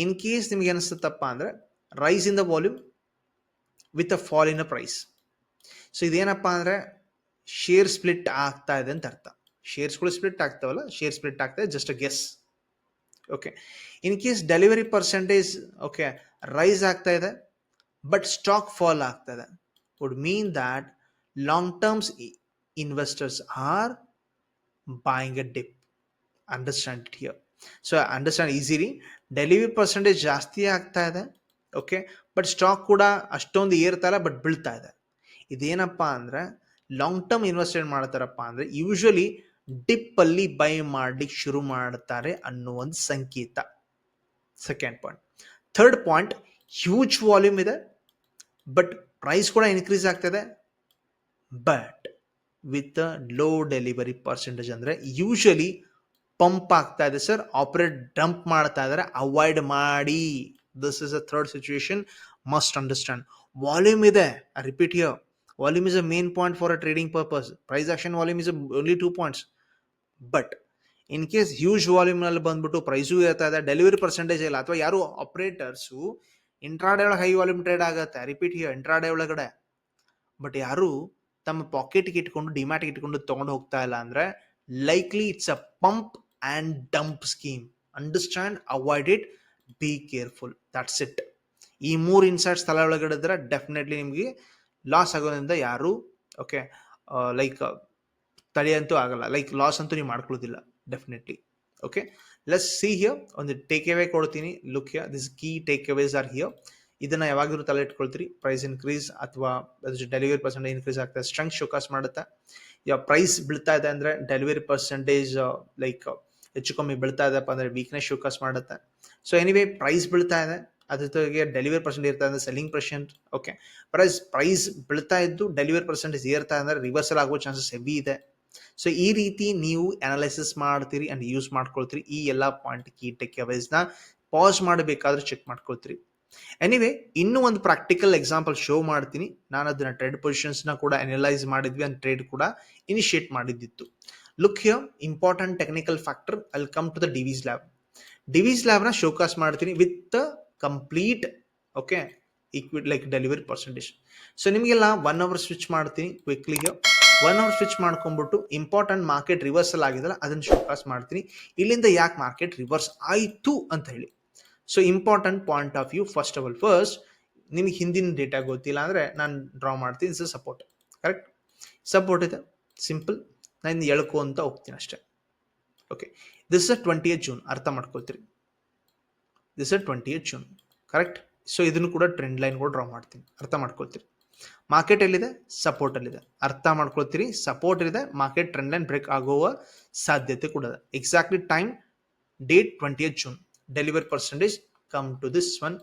in case ನಿಮ್ಗೆ ಅನಿಸುತ್ತಪ್ಪ ಅಂದರೆ rise in the volume with a fall in a price so ಇದೇನಪ್ಪ ಅಂದರೆ share split ಆಗ್ತಾ ಇದೆ ಅಂತ ಅರ್ಥ. ಶೇರ್ಸ್ಗಳು ಸ್ಪ್ಲಿಟ್ ಆಗ್ತಾವಲ್ಲ? ಶೇರ್ ಸ್ಪ್ಲಿಟ್ ಆಗ್ತಾ ಇದೆ just a guess okay in case delivery percentage okay rise ಆಗ್ತಾ ಇದೆ ಬಟ್ ಸ್ಟಾಕ್ ಫಾಲ್ ಇದೆ would mean that long terms investors are buying a dip understand it here so understand easily delivery percentage ಜಾಸ್ತಿ ಆಗ್ತಾ ಇದೆ okay but stock ಕೂಡ ಅಷ್ಟೊಂದು ಏರ್ತಾ ಇಲ್ಲ but ಬೀಳ್ತಾ ಇದೆ. ಇದೇನಪ್ಪ ಅಂದ್ರೆ ಲಾಂಗ್ ಟರ್ಮ್ ಇನ್ವೆಸ್ಟ್ಮೆಂಟ್ ಮಾಡ್ತಾರಪ್ಪ ಅಂದ್ರೆ ಯೂಶಲಿ ಡಿಪ್ ಅಲ್ಲಿ ಬೈ ಮಾಡ್ಲಿಕ್ಕೆ ಶುರು ಮಾಡ್ತಾರೆ ಅನ್ನೋ ಒಂದು ಸಂಕೇತ. Second point third point huge volume ಇದೆ ಬಟ್ ಪ್ರೈಸ್ ಕೂಡ ಇನ್ಕ್ರೀಸ್ ಆಗ್ತದೆ. But with low delivery percentage ಅಂದ್ರೆ ಯೂಶಲಿ ಪಂಪ್ ಆಗ್ತಾ ಇದೆ ಸರ್ ಆಪರೇಟ್ ಡಂಪ್ ಮಾಡ್ತಾ ಇದ್ದಾರೆ ಅವಾಯ್ಡ್ ಮಾಡಿ. This is a third situation must understand volume ಇದೆ repeat here volume is a main point for a trading purpose price action volume is only two points but in case huge ವಾಲ್ಯೂಮ್ನಲ್ಲಿ ಬಂದ್ಬಿಟ್ಟು price ಇರ್ತಾ ಇದೆ delivery percentage ಇಲ್ಲ, ಅಥವಾ ಯಾರು operators intraday ಒಳಗೆ high volume trade ಆಗುತ್ತೆ repeat intraday ಒಳಗಡೆ. But ಯಾರು ತಮ್ಮ ಪಾಕೆಟ್ಗೆ ಇಟ್ಕೊಂಡು ಡಿಮ್ಯಾಟ್ಗೆ ಇಟ್ಕೊಂಡು ತೊಗೊಂಡು ಹೋಗ್ತಾ ಇಲ್ಲ ಅಂದರೆ likely it's a pump and dump scheme understand avoid it be careful that's it ಈ ಮೂರು ಇನ್ಸೈಟ್ಸ್ ತಲೆ ಒಳಗಡೆ ಇದ್ರೆ ಡೆಫಿನೆಟ್ಲಿ ನಿಮಗೆ ಲಾಸ್ ಆಗೋದ್ರಿಂದ ಯಾರು ಓಕೆ ಲೈಕ್ ತಡೆಯಂತೂ ಆಗಲ್ಲ. ಲೈಕ್ ಲಾಸ್ ಅಂತೂ ನೀವು ಮಾಡ್ಕೊಳ್ಳೋದಿಲ್ಲ definitely okay let's see here ಒಂದು ಟೇಕ್ ಅವೇ ಕೊಡ್ತೀನಿ. Look here this key take aways are here ಇದನ್ನ ಯಾವಾಗಲೂ ತಲೆ ಇಟ್ಕೊಳ್ತೀರಿ ಪ್ರೈಸ್ ಇನ್ಕ್ರೀಸ್ ಅಥವಾ ಡೆಲಿವರಿ ಪರ್ಸೆಂಟೇಜ್ ಇನ್ಕ್ರೀಸ್ ಆಗ್ತದೆ ಸ್ಟ್ರಂಗ್ ಶೋಕಾಸ್ ಮಾಡುತ್ತೆ? ಯಾವ ಪ್ರೈಸ್ ಬೀಳ್ತಾ ಇದೆ ಅಂದ್ರೆ ಡೆಲಿವರಿ ಪರ್ಸೆಂಟೇಜ್ ಲೈಕ್ ಹೆಚ್ಚು ಕಮ್ಮಿ ಬೀಳ್ತಾ ಇದೆಪ್ಪ ಅಂದ್ರೆ ವೀಕ್ನೆಸ್ ಶೋಕಾಸ್ ಮಾಡುತ್ತೆ? ಸೊ ಎನಿವೇ ಪ್ರೈಸ್ ಬೀಳ್ತಾ ಇದೆ. ಅದ್ರ ಜೊತೆಗೆ ಡೆಲಿವರಿ ಪರ್ಸೆಂಟ್ ಇರ್ತಾ ಅಂದ್ರೆ selling percent okay price price ಬೀಳ್ತಾ ಇದ್ದು ಡೆಲಿವರಿ ಪರ್ಸೆಂಟೇಜ್ ಏರ್ತಾ ಅಂದ್ರೆ ರಿವರ್ಸಲ್ ಆಗೋ ಚಾನ್ಸಸ್ ಹೆವಿ ಇದೆ. ಸೊ ಈ ರೀತಿ ನೀವು ಅನಾಲಿಸಿಸ್ ಮಾಡ್ತೀರಿ ಅಂಡ್ ಯೂಸ್ ಮಾಡ್ಕೊಳ್ತೀರಿ ಈ ಎಲ್ಲ ಪಾಯಿಂಟ್ ಕೀ ಟೆಕ್ನ. ಪಾಸ್ ಮಾಡಬೇಕಾದ್ರೆ ಚೆಕ್ ಮಾಡ್ಕೊಳ್ತೀರಿ. ಎನಿವೆ ಇನ್ನೂ ಒಂದು ಪ್ರಾಕ್ಟಿಕಲ್ ಎಕ್ಸಾಂಪಲ್ ಶೋ ಮಾಡ್ತೀನಿ. ನಾನು ಅದನ್ನ ಟ್ರೇಡ್ ಪೊಸಿಷನ್ಸ್ನ ಕೂಡ ಅನಲೈಸ್ ಮಾಡಿದ್ವಿ ಅಂಡ್ ಟ್ರೇಡ್ ಕೂಡ initiate ಮಾಡಿದ್ದಿತ್ತು. Look here important technical factor ಅಲ್ come to the Divi's lab Divi's ಲ್ಯಾಬ್ನ show cause ಮಾಡ್ತೀನಿ with complete okay ಈಕ್ವಿಟ್ like delivery percentage so ನಿಮಗೆಲ್ಲ ಒನ್ ಅವರ್ ಸ್ವಿಚ್ ಮಾಡ್ತೀನಿ ಕ್ವಿಕ್ಲಿಗೆ ಒನ್ ಅವರ್ ಸ್ವಿಚ್ ಮಾಡ್ಕೊಂಡ್ಬಿಟ್ಟು ಇಂಪಾರ್ಟೆಂಟ್ ಮಾರ್ಕೆಟ್ ರಿವರ್ಸಲ್ ಆಗಿದೆಲ್ಲ ಅದನ್ನ show cause ಮಾಡ್ತೀನಿ. ಇಲ್ಲಿಂದ ಯಾಕೆ ಮಾರ್ಕೆಟ್ ರಿವರ್ಸ್ ಆಯಿತು ಅಂತ ಹೇಳಿ. So important point of view first of all first ನಿಮಗೆ ಹಿಂದಿನ ಡೇಟಾ ಗೊತ್ತಿಲ್ಲ ಅಂದರೆ ನಾನು ಡ್ರಾ ಮಾಡ್ತೀನಿ ಇಸ್ ಸಪೋರ್ಟ್ ಕರೆಕ್ಟ್ ಸಪೋರ್ಟ್ ಇದೆ ಸಿಂಪಲ್ ನಾನು ಎಳ್ಕೊ ಅಂತ ಹೋಗ್ತೀನಿ ಅಷ್ಟೇ. Okay this uh twenty June ಅರ್ಥ ಮಾಡ್ಕೊಳ್ತೀರಿ. This is twenty eight June correct so ಇದನ್ನು ಕೂಡ ಟ್ರೆಂಡ್ ಲೈನ್ ಕೂಡ ಡ್ರಾ ಮಾಡ್ತೀನಿ. ಅರ್ಥ ಮಾಡ್ಕೊಳ್ತೀರಿ. ಮಾರ್ಕೆಟ್ ಎಲ್ಲಿದೆ? ಸಪೋರ್ಟ್ ಅಲ್ಲಿದೆ. ಅರ್ಥ ಮಾಡ್ಕೊಳ್ತೀರಿ. ಸಪೋರ್ಟ್ ಇದೆ. ಮಾರ್ಕೆಟ್ ಟ್ರೆಂಡ್ ಲೈನ್ ಬ್ರೇಕ್ ಆಗುವ ಸಾಧ್ಯತೆ ಕೂಡ ಇದೆ. Exactly time date twenty eight June delivery percentage come to this one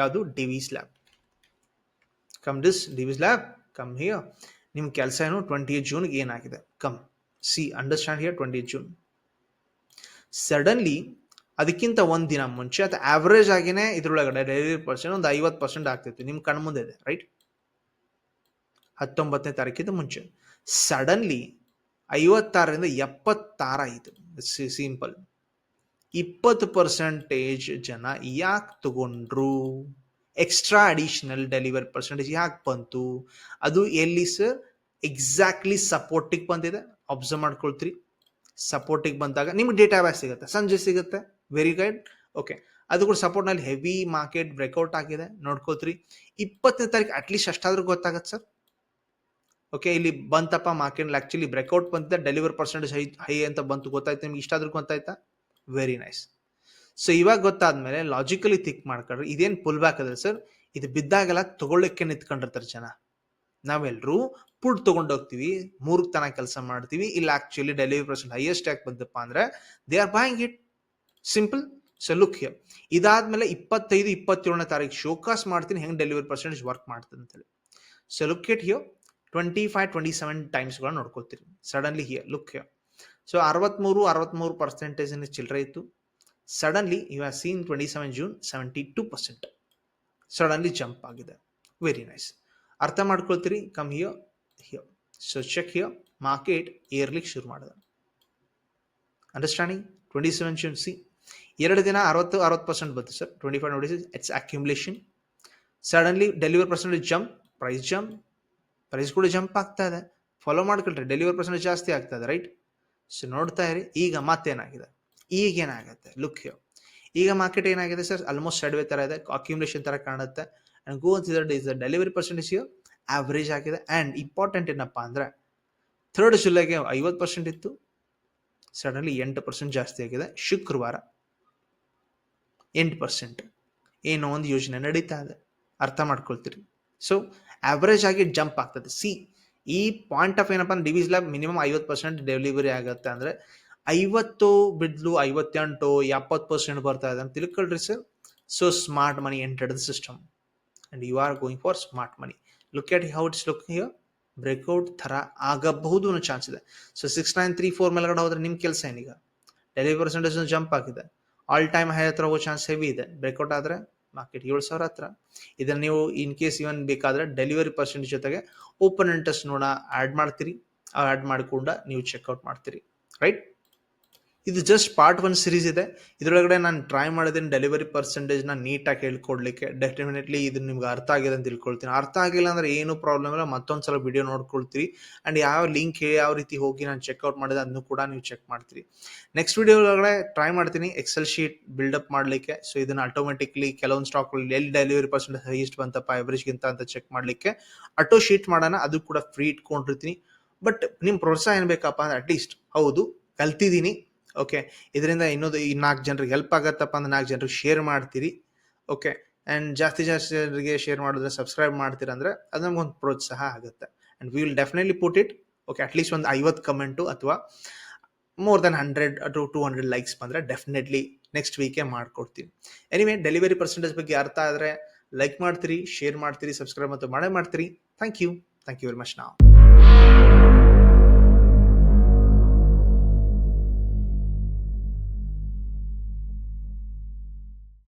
ಯಾವುದು? Divi's lab come this Divi's lab come here ನಿಮ್ಮ ಕೆಲಸ ಏನು? ಟ್ವೆಂಟಿ ಏತ್ ಜೂನ್ಗೆ ಏನಾಗಿದೆ? Come see understand here twenty eight June suddenly ಅದಕ್ಕಿಂತ ಒಂದು ದಿನ ಮುಂಚೆ ಅಥವಾ ಆವ್ರೇಜ್ ಆಗಿನೇ ಇದ್ರೊಳಗಡೆ ಡೆಲಿವರಿ ಪರ್ಸೆಂಟ್ ಒಂದು ಐವತ್ತು ಪರ್ಸೆಂಟ್ ಆಗ್ತಿತ್ತು. ನಿಮ್ಮ ಕಣ್ಮುಂದೆ ಇದೆ ರೈಟ್ ಹತ್ತೊಂಬತ್ತನೇ ತಾರೀಕಿಂದ ಮುಂಚೆ. ಸಡನ್ಲಿ ಐವತ್ತಾರರಿಂದ ಎಪ್ಪತ್ತಾರ ಆಯ್ತು. ಸಿಂಪಲ್ ಇಪ್ಪತ್ತು ಪರ್ಸೆಂಟೇಜ್ ಜನ ಯಾಕೆ ತಗೊಂಡ್ರು? ಎಕ್ಸ್ಟ್ರಾ ಅಡಿಷನಲ್ ಡೆಲಿವರಿ ಪರ್ಸೆಂಟೇಜ್ ಯಾಕೆ ಬಂತು? ಅದು ಎಲ್ಲಿ ಸರ್? ಎಕ್ಸಾಕ್ಟ್ಲಿ ಸಪೋರ್ಟಿಗೆ ಬಂದಿದೆ. ಅಬ್ಸರ್ವ್ ಮಾಡ್ಕೊಳ್ತೀರಿ. ಸಪೋರ್ಟಿಗೆ ಬಂದಾಗ ನಿಮ್ಗೆ ಡೇಟಾ ಬ್ಯಾಸ್ ಸಿಗುತ್ತೆ. ಸಂಜೆ ಸಿಗುತ್ತೆ. ವೆರಿ ಗೈಡ್ ಓಕೆ ಅದು ಕೂಡ ಸಪೋರ್ಟ್ನಲ್ಲಿ ಹೆವಿ ಮಾರ್ಕೆಟ್ ಬ್ರೇಕ್ಔಟ್ ಆಗಿದೆ. ನೋಡ್ಕೋತ್ರಿ. ಇಪ್ಪತ್ತನೇ ತಾರೀಕು ಅಟ್ಲೀಸ್ಟ್ ಅಷ್ಟಾದ್ರೂ ಗೊತ್ತಾಗತ್ತೆ ಸರ್ ಓಕೆ ಇಲ್ಲಿ ಬಂತಪ್ಪ ಮಾರ್ಕೆಟ್ ಆಕ್ಚುಲಿ ಬ್ರೇಕ್ಔಟ್ ಬಂತಿದೆ ಡೆಲಿವರಿ ಪರ್ಸೆಂಟೇಜ್ ಹೈ ಹೈ ಅಂತ ಬಂತು. ಗೊತ್ತಾಯ್ತು ನಿಮ್ಗೆ? ಇಷ್ಟಾದ್ರೂ ಗೊತ್ತಾಯ್ತಾ? ವೆರಿ ನೈಸ್ ಸೊ ಇವಾಗ ಗೊತ್ತಾದ್ಮೇಲೆ ಲಾಜಿಕಲಿ ಥಿಕ್ ಮಾಡ್ಕೊಂಡ್ರೆ ಇದೇನು ಪುಲ್ ಬ್ಯಾಕ್ ಅದ ಸರ್ ಇದು ಬಿದ್ದಾಗೆಲ್ಲ ತಗೊಳ್ಳಿಕ್ಕೆ ನಿಂತ್ಕೊಂಡಿರ್ತಾರೆ ಜನ. ನಾವೆಲ್ಲರೂ ಪುಡ್ ತೊಗೊಂಡೋಗ್ತೀವಿ ಮೂರು ತನ ಕೆಲಸ ಮಾಡ್ತೀವಿ. ಇಲ್ಲ ಆಕ್ಚುಲಿ ಡೆಲಿವರಿ ಪರ್ಸೆಂಟ್ ಹೈಯೆಸ್ಟ್ ಯಾಕೆ ಬಂದಪ್ಪ ಅಂದ್ರೆ they are buying it simple so look here ಇದಾದ್ಮೇಲೆ ಇಪ್ಪತ್ತೈದು, ಇಪ್ಪತ್ತೇಳನೇ ತಾರೀಕು ಶೋಕಾಸ್ ಮಾಡ್ತೀನಿ. ಹೆಂಗೆ ಡೆಲಿವರಿ ಪರ್ಸೆಂಟೇಜ್ ವರ್ಕ್ ಮಾಡ್ತೀನಿ ಅಂತೇಳಿ so look it here twenty five twenty seven ಟೈಮ್ಸ್ಗಳನ್ನ ನೋಡ್ಕೊಳ್ತೀರಿ. Suddenly here look here so ಅರವತ್ತ್ಮೂರು ಅರವತ್ತ್ಮೂರು ಪರ್ಸೆಂಟೇಜ್ ಚಿಲ್ಲರೆ ಇತ್ತು. Suddenly you have seen twenty seven June seventy two percent suddenly jump ಆಗಿದೆ. ವೆರಿ ನೈಸ್ ಅರ್ಥ ಮಾಡ್ಕೊಳ್ತೀರಿ? Come here here so check here market ಏರ್ಲಿಕ್ಕೆ ಶುರು ಮಾಡಿದೆ. Understanding twenty seven June see ಎರಡು ದಿನ ಅರವತ್ತು ಅರವತ್ತು ಪರ್ಸೆಂಟ್ ಬಂತು sir. Twenty five ನೋಡಿಸ್ it's accumulation suddenly delivery percentage jump price jump price ಕೂಡ ಜಂಪ್ ಆಗ್ತಾ ಇದೆ. ಫಾಲೋ ಮಾಡ್ಕೊಳ್ರಿ ಡೆಲಿವರಿ ಪರ್ಸೆಂಟೇಜ್ ಜಾಸ್ತಿ ಆಗ್ತಾ ಇದೆ ರೈಟ್ ಸೊ ನೋಡ್ತಾ ಇರಿ, ಈಗ ಮತ್ತೇನಾಗಿದೆ? ಈಗ ಏನಾಗುತ್ತೆ? ಲುಕ್ ಹಿಯರ್ ಈಗ ಮಾರ್ಕೆಟ್ ಏನಾಗಿದೆ ಸರ್? ಆಲ್ಮೋಸ್ಟ್ ಸಡ್ವೆ ಥರ ಇದೆ ಅಕ್ಯುಮುಲೇಷನ್ ಥರ ಕಾಣುತ್ತೆ. ಆ್ಯಂಡ್ ಗೋ ಅಂತ is the delivery percentage average ಆಗಿದೆ. ಆ್ಯಂಡ್ ಇಂಪಾರ್ಟೆಂಟ್ ಏನಪ್ಪ ಅಂದರೆ ಥರ್ಡ್ ಜುಲೈಗೆ ಐವತ್ತು ಪರ್ಸೆಂಟ್ ಇತ್ತು. ಸಡನ್ಲಿ ಎಂಟು ಪರ್ಸೆಂಟ್ ಜಾಸ್ತಿ ಆಗಿದೆ. ಶುಕ್ರವಾರ ಎಂಟು ಪರ್ಸೆಂಟ್ ಏನೋ ಒಂದು ಯೋಜನೆ ನಡೀತಾ ಇದೆ. ಅರ್ಥ ಮಾಡ್ಕೊಳ್ತೀರಿ. ಸೊ ಆವ್ರೇಜ್ ಆಗಿ ಜಂಪ್ ಆಗ್ತದೆ. ಸಿ ಈ ಪಾಯಿಂಟ್ ಆಫ್ ಏನಪ್ಪ ಅಂದ್ರೆ ಡಿವಿಸ್ ಲ್ಯಾಬ್ ಮಿನಿಮಮ್ ಐವತ್ತು ಪರ್ಸೆಂಟ್ ಡೆಲಿವರಿ ಆಗುತ್ತೆ ಅಂದರೆ ಐವತ್ತು ಬಿಡ್ಲು ಐವತ್ತೆಂಟು, ಎಪ್ಪತ್ತು ಪರ್ಸೆಂಟ್ ಬರ್ತಾ ಇದೆ ಅಂತ ತಿಳ್ಕೊಳ್ರಿ sir so smart money entered the system and you are going for smart money look at how it's look here breakout ಥರ ಆಗಬಹುದು ಅನ್ನೋ ಚಾನ್ಸ್ ಇದೆ. So six nine three four ಮೇಲ್ಗಡೆ ಹೋದ್ರೆ ನಿಮ್ಮ ಕೆಲಸ ಏನೀಗ? ಡೆಲಿವರಿ ಪರ್ಸೆಂಟೇಜ್ ಜಂಪ್ ಆಗಿದೆ. ಆಲ್ ಟೈಮ್ ಹೈ ಹತ್ರ ಹೋಗೋ ಚಾನ್ಸ್ ಹೆವಿ ಇದೆ. ಬ್ರೇಕ್ಔಟ್ ಆದರೆ ಮಾರ್ಕೆಟ್ ಏಳು ಸಾವಿರ ಹತ್ರ. ಇದನ್ನು ನೀವು ಇನ್ ಕೇಸ್ ಇವನ್ ಬೇಕಾದರೆ ಡೆಲಿವರಿ ಪರ್ಸೆಂಟೇಜ್ ಜೊತೆಗೆ ಓಪನ್ ಇಂಟ್ರೆಸ್ಟ್ ನೋಡ ಆ್ಯಡ್ ಮಾಡ್ತೀರಿ. ಆ್ಯಡ್ ಮಾಡಿಕೊಂಡ ನೀವು ಚೆಕ್ಔಟ್ ಮಾಡ್ತೀರಿ. ರೈಟ್ ಇದು ಜಸ್ಟ್ ಪಾರ್ಟ್ ಒನ್ ಸಿರೀಸ್ ಇದೆ. ಇದರೊಳಗಡೆ ನಾನು ಟ್ರೈ ಮಾಡಿದ್ದೀನಿ ಡೆಲಿವರಿ ಪರ್ಸೆಂಟೇಜ್ನ ನೀಟಾಗಿ ಹೇಳ್ಕೊಡ್ಲಿಕ್ಕೆ. ಡೆಫಿನೆಟ್ಲಿ ಇದು ನಿಮ್ಗೆ ಅರ್ಥ ಆಗಿದೆ ಅಂತ ತಿಳ್ಕೊಳ್ತೀನಿ. ಅರ್ಥ ಆಗಿಲ್ಲ ಅಂದ್ರೆ ಏನು ಪ್ರಾಬ್ಲಮ್ ಇಲ್ಲ ಮತ್ತೊಂದು ಸಲ ವಿಡಿಯೋ ನೋಡ್ಕೊಳ್ತೀರಿ. ಆ್ಯಂಡ್ ಯಾವ ಲಿಂಕ್ ಯಾವ ರೀತಿ ಹೋಗಿ ನಾನು ಚೆಕ್ಔಟ್ ಮಾಡಿದೆ ಅದನ್ನು ಕೂಡ ನೀವು ಚೆಕ್ ಮಾಡ್ತೀರಿ. ನೆಕ್ಸ್ಟ್ ವಿಡಿಯೋ ಒಳಗಡೆ ಟ್ರೈ ಮಾಡ್ತೀನಿ ಎಕ್ಸೆಲ್ ಶೀಟ್ ಬಿಲ್ಡಪ್ ಮಾಡಲಿಕ್ಕೆ. ಸೊ ಇದನ್ನು ಆಟೋಮೆಟಿಕ್ಲಿ ಕೆಲವೊಂದು ಸ್ಟಾಕ್ಗಳಲ್ಲಿ ಎಲ್ಲಿ ಡೆಲಿವರಿ ಪರ್ಸೆಂಟೇಜ್ ಹೈಯೆಸ್ಟ್ ಬಂತಪ್ಪ ಎವರೇಜ್ಗಿಂತ ಅಂತ ಚೆಕ್ ಮಾಡಲಿಕ್ಕೆ. ಆಟೋ ಶೀಟ್ ಮಾಡೋಣ, ಅದು ಕೂಡ ಫ್ರೀ ಇಟ್ಕೊಂಡಿರ್ತೀನಿ. ಬಟ್ ನಿಮ್ಮ ಪ್ರೋತ್ಸಾಹ ಏನು ಬೇಕಪ್ಪ ಅಂದ್ರೆ ಅಟ್ಲೀಸ್ಟ್ ಹೌದು, ಕಲ್ತಿದ್ದೀನಿ. ಓಕೆ ಇದರಿಂದ ಇನ್ನೊಂದು ಈ ನಾಲ್ಕು ಜನರಿಗೆ ಹೆಲ್ಪ್ ಆಗತ್ತಪ್ಪ ಅಂದ್ರೆ ನಾಲ್ಕು ಜನರಿಗೆ ಶೇರ್ ಮಾಡ್ತೀರಿ. ಓಕೆ ಆ್ಯಂಡ್ ಜಾಸ್ತಿ ಜಾಸ್ತಿ ಜನರಿಗೆ ಶೇರ್ ಮಾಡಿದ್ರೆ ಸಬ್ಸ್ಕ್ರೈಬ್ ಮಾಡ್ತೀರಂದ್ರೆ ಅದು ಒಂದು ಪ್ರೋತ್ಸಾಹ ಆಗುತ್ತೆ. And we will definitely put it okay at least ಒಂದು ಐವತ್ತು ಕಮೆಂಟು ಅಥವಾ more than hundred to two hundred likes ಬಂದರೆ ಡೆಫಿನೆಟ್ಲಿ ನೆಕ್ಸ್ಟ್ ವೀಕೆ ಮಾಡ್ಕೊಡ್ತೀನಿ. ಎನಿವೇ ಡೆಲಿವರಿ ಪರ್ಸೆಂಟೇಜ್ ಬಗ್ಗೆ ಅರ್ಥ ಆದರೆ ಲೈಕ್ ಮಾಡ್ತೀರಿ ಶೇರ್ ಮಾಡ್ತೀರಿ ಸಬ್ಸ್ಕ್ರೈಬ್ ಮತ್ತು ಮಾಡೇ ಮಾಡ್ತೀರಿ. Thank you thank you very much ನಾವು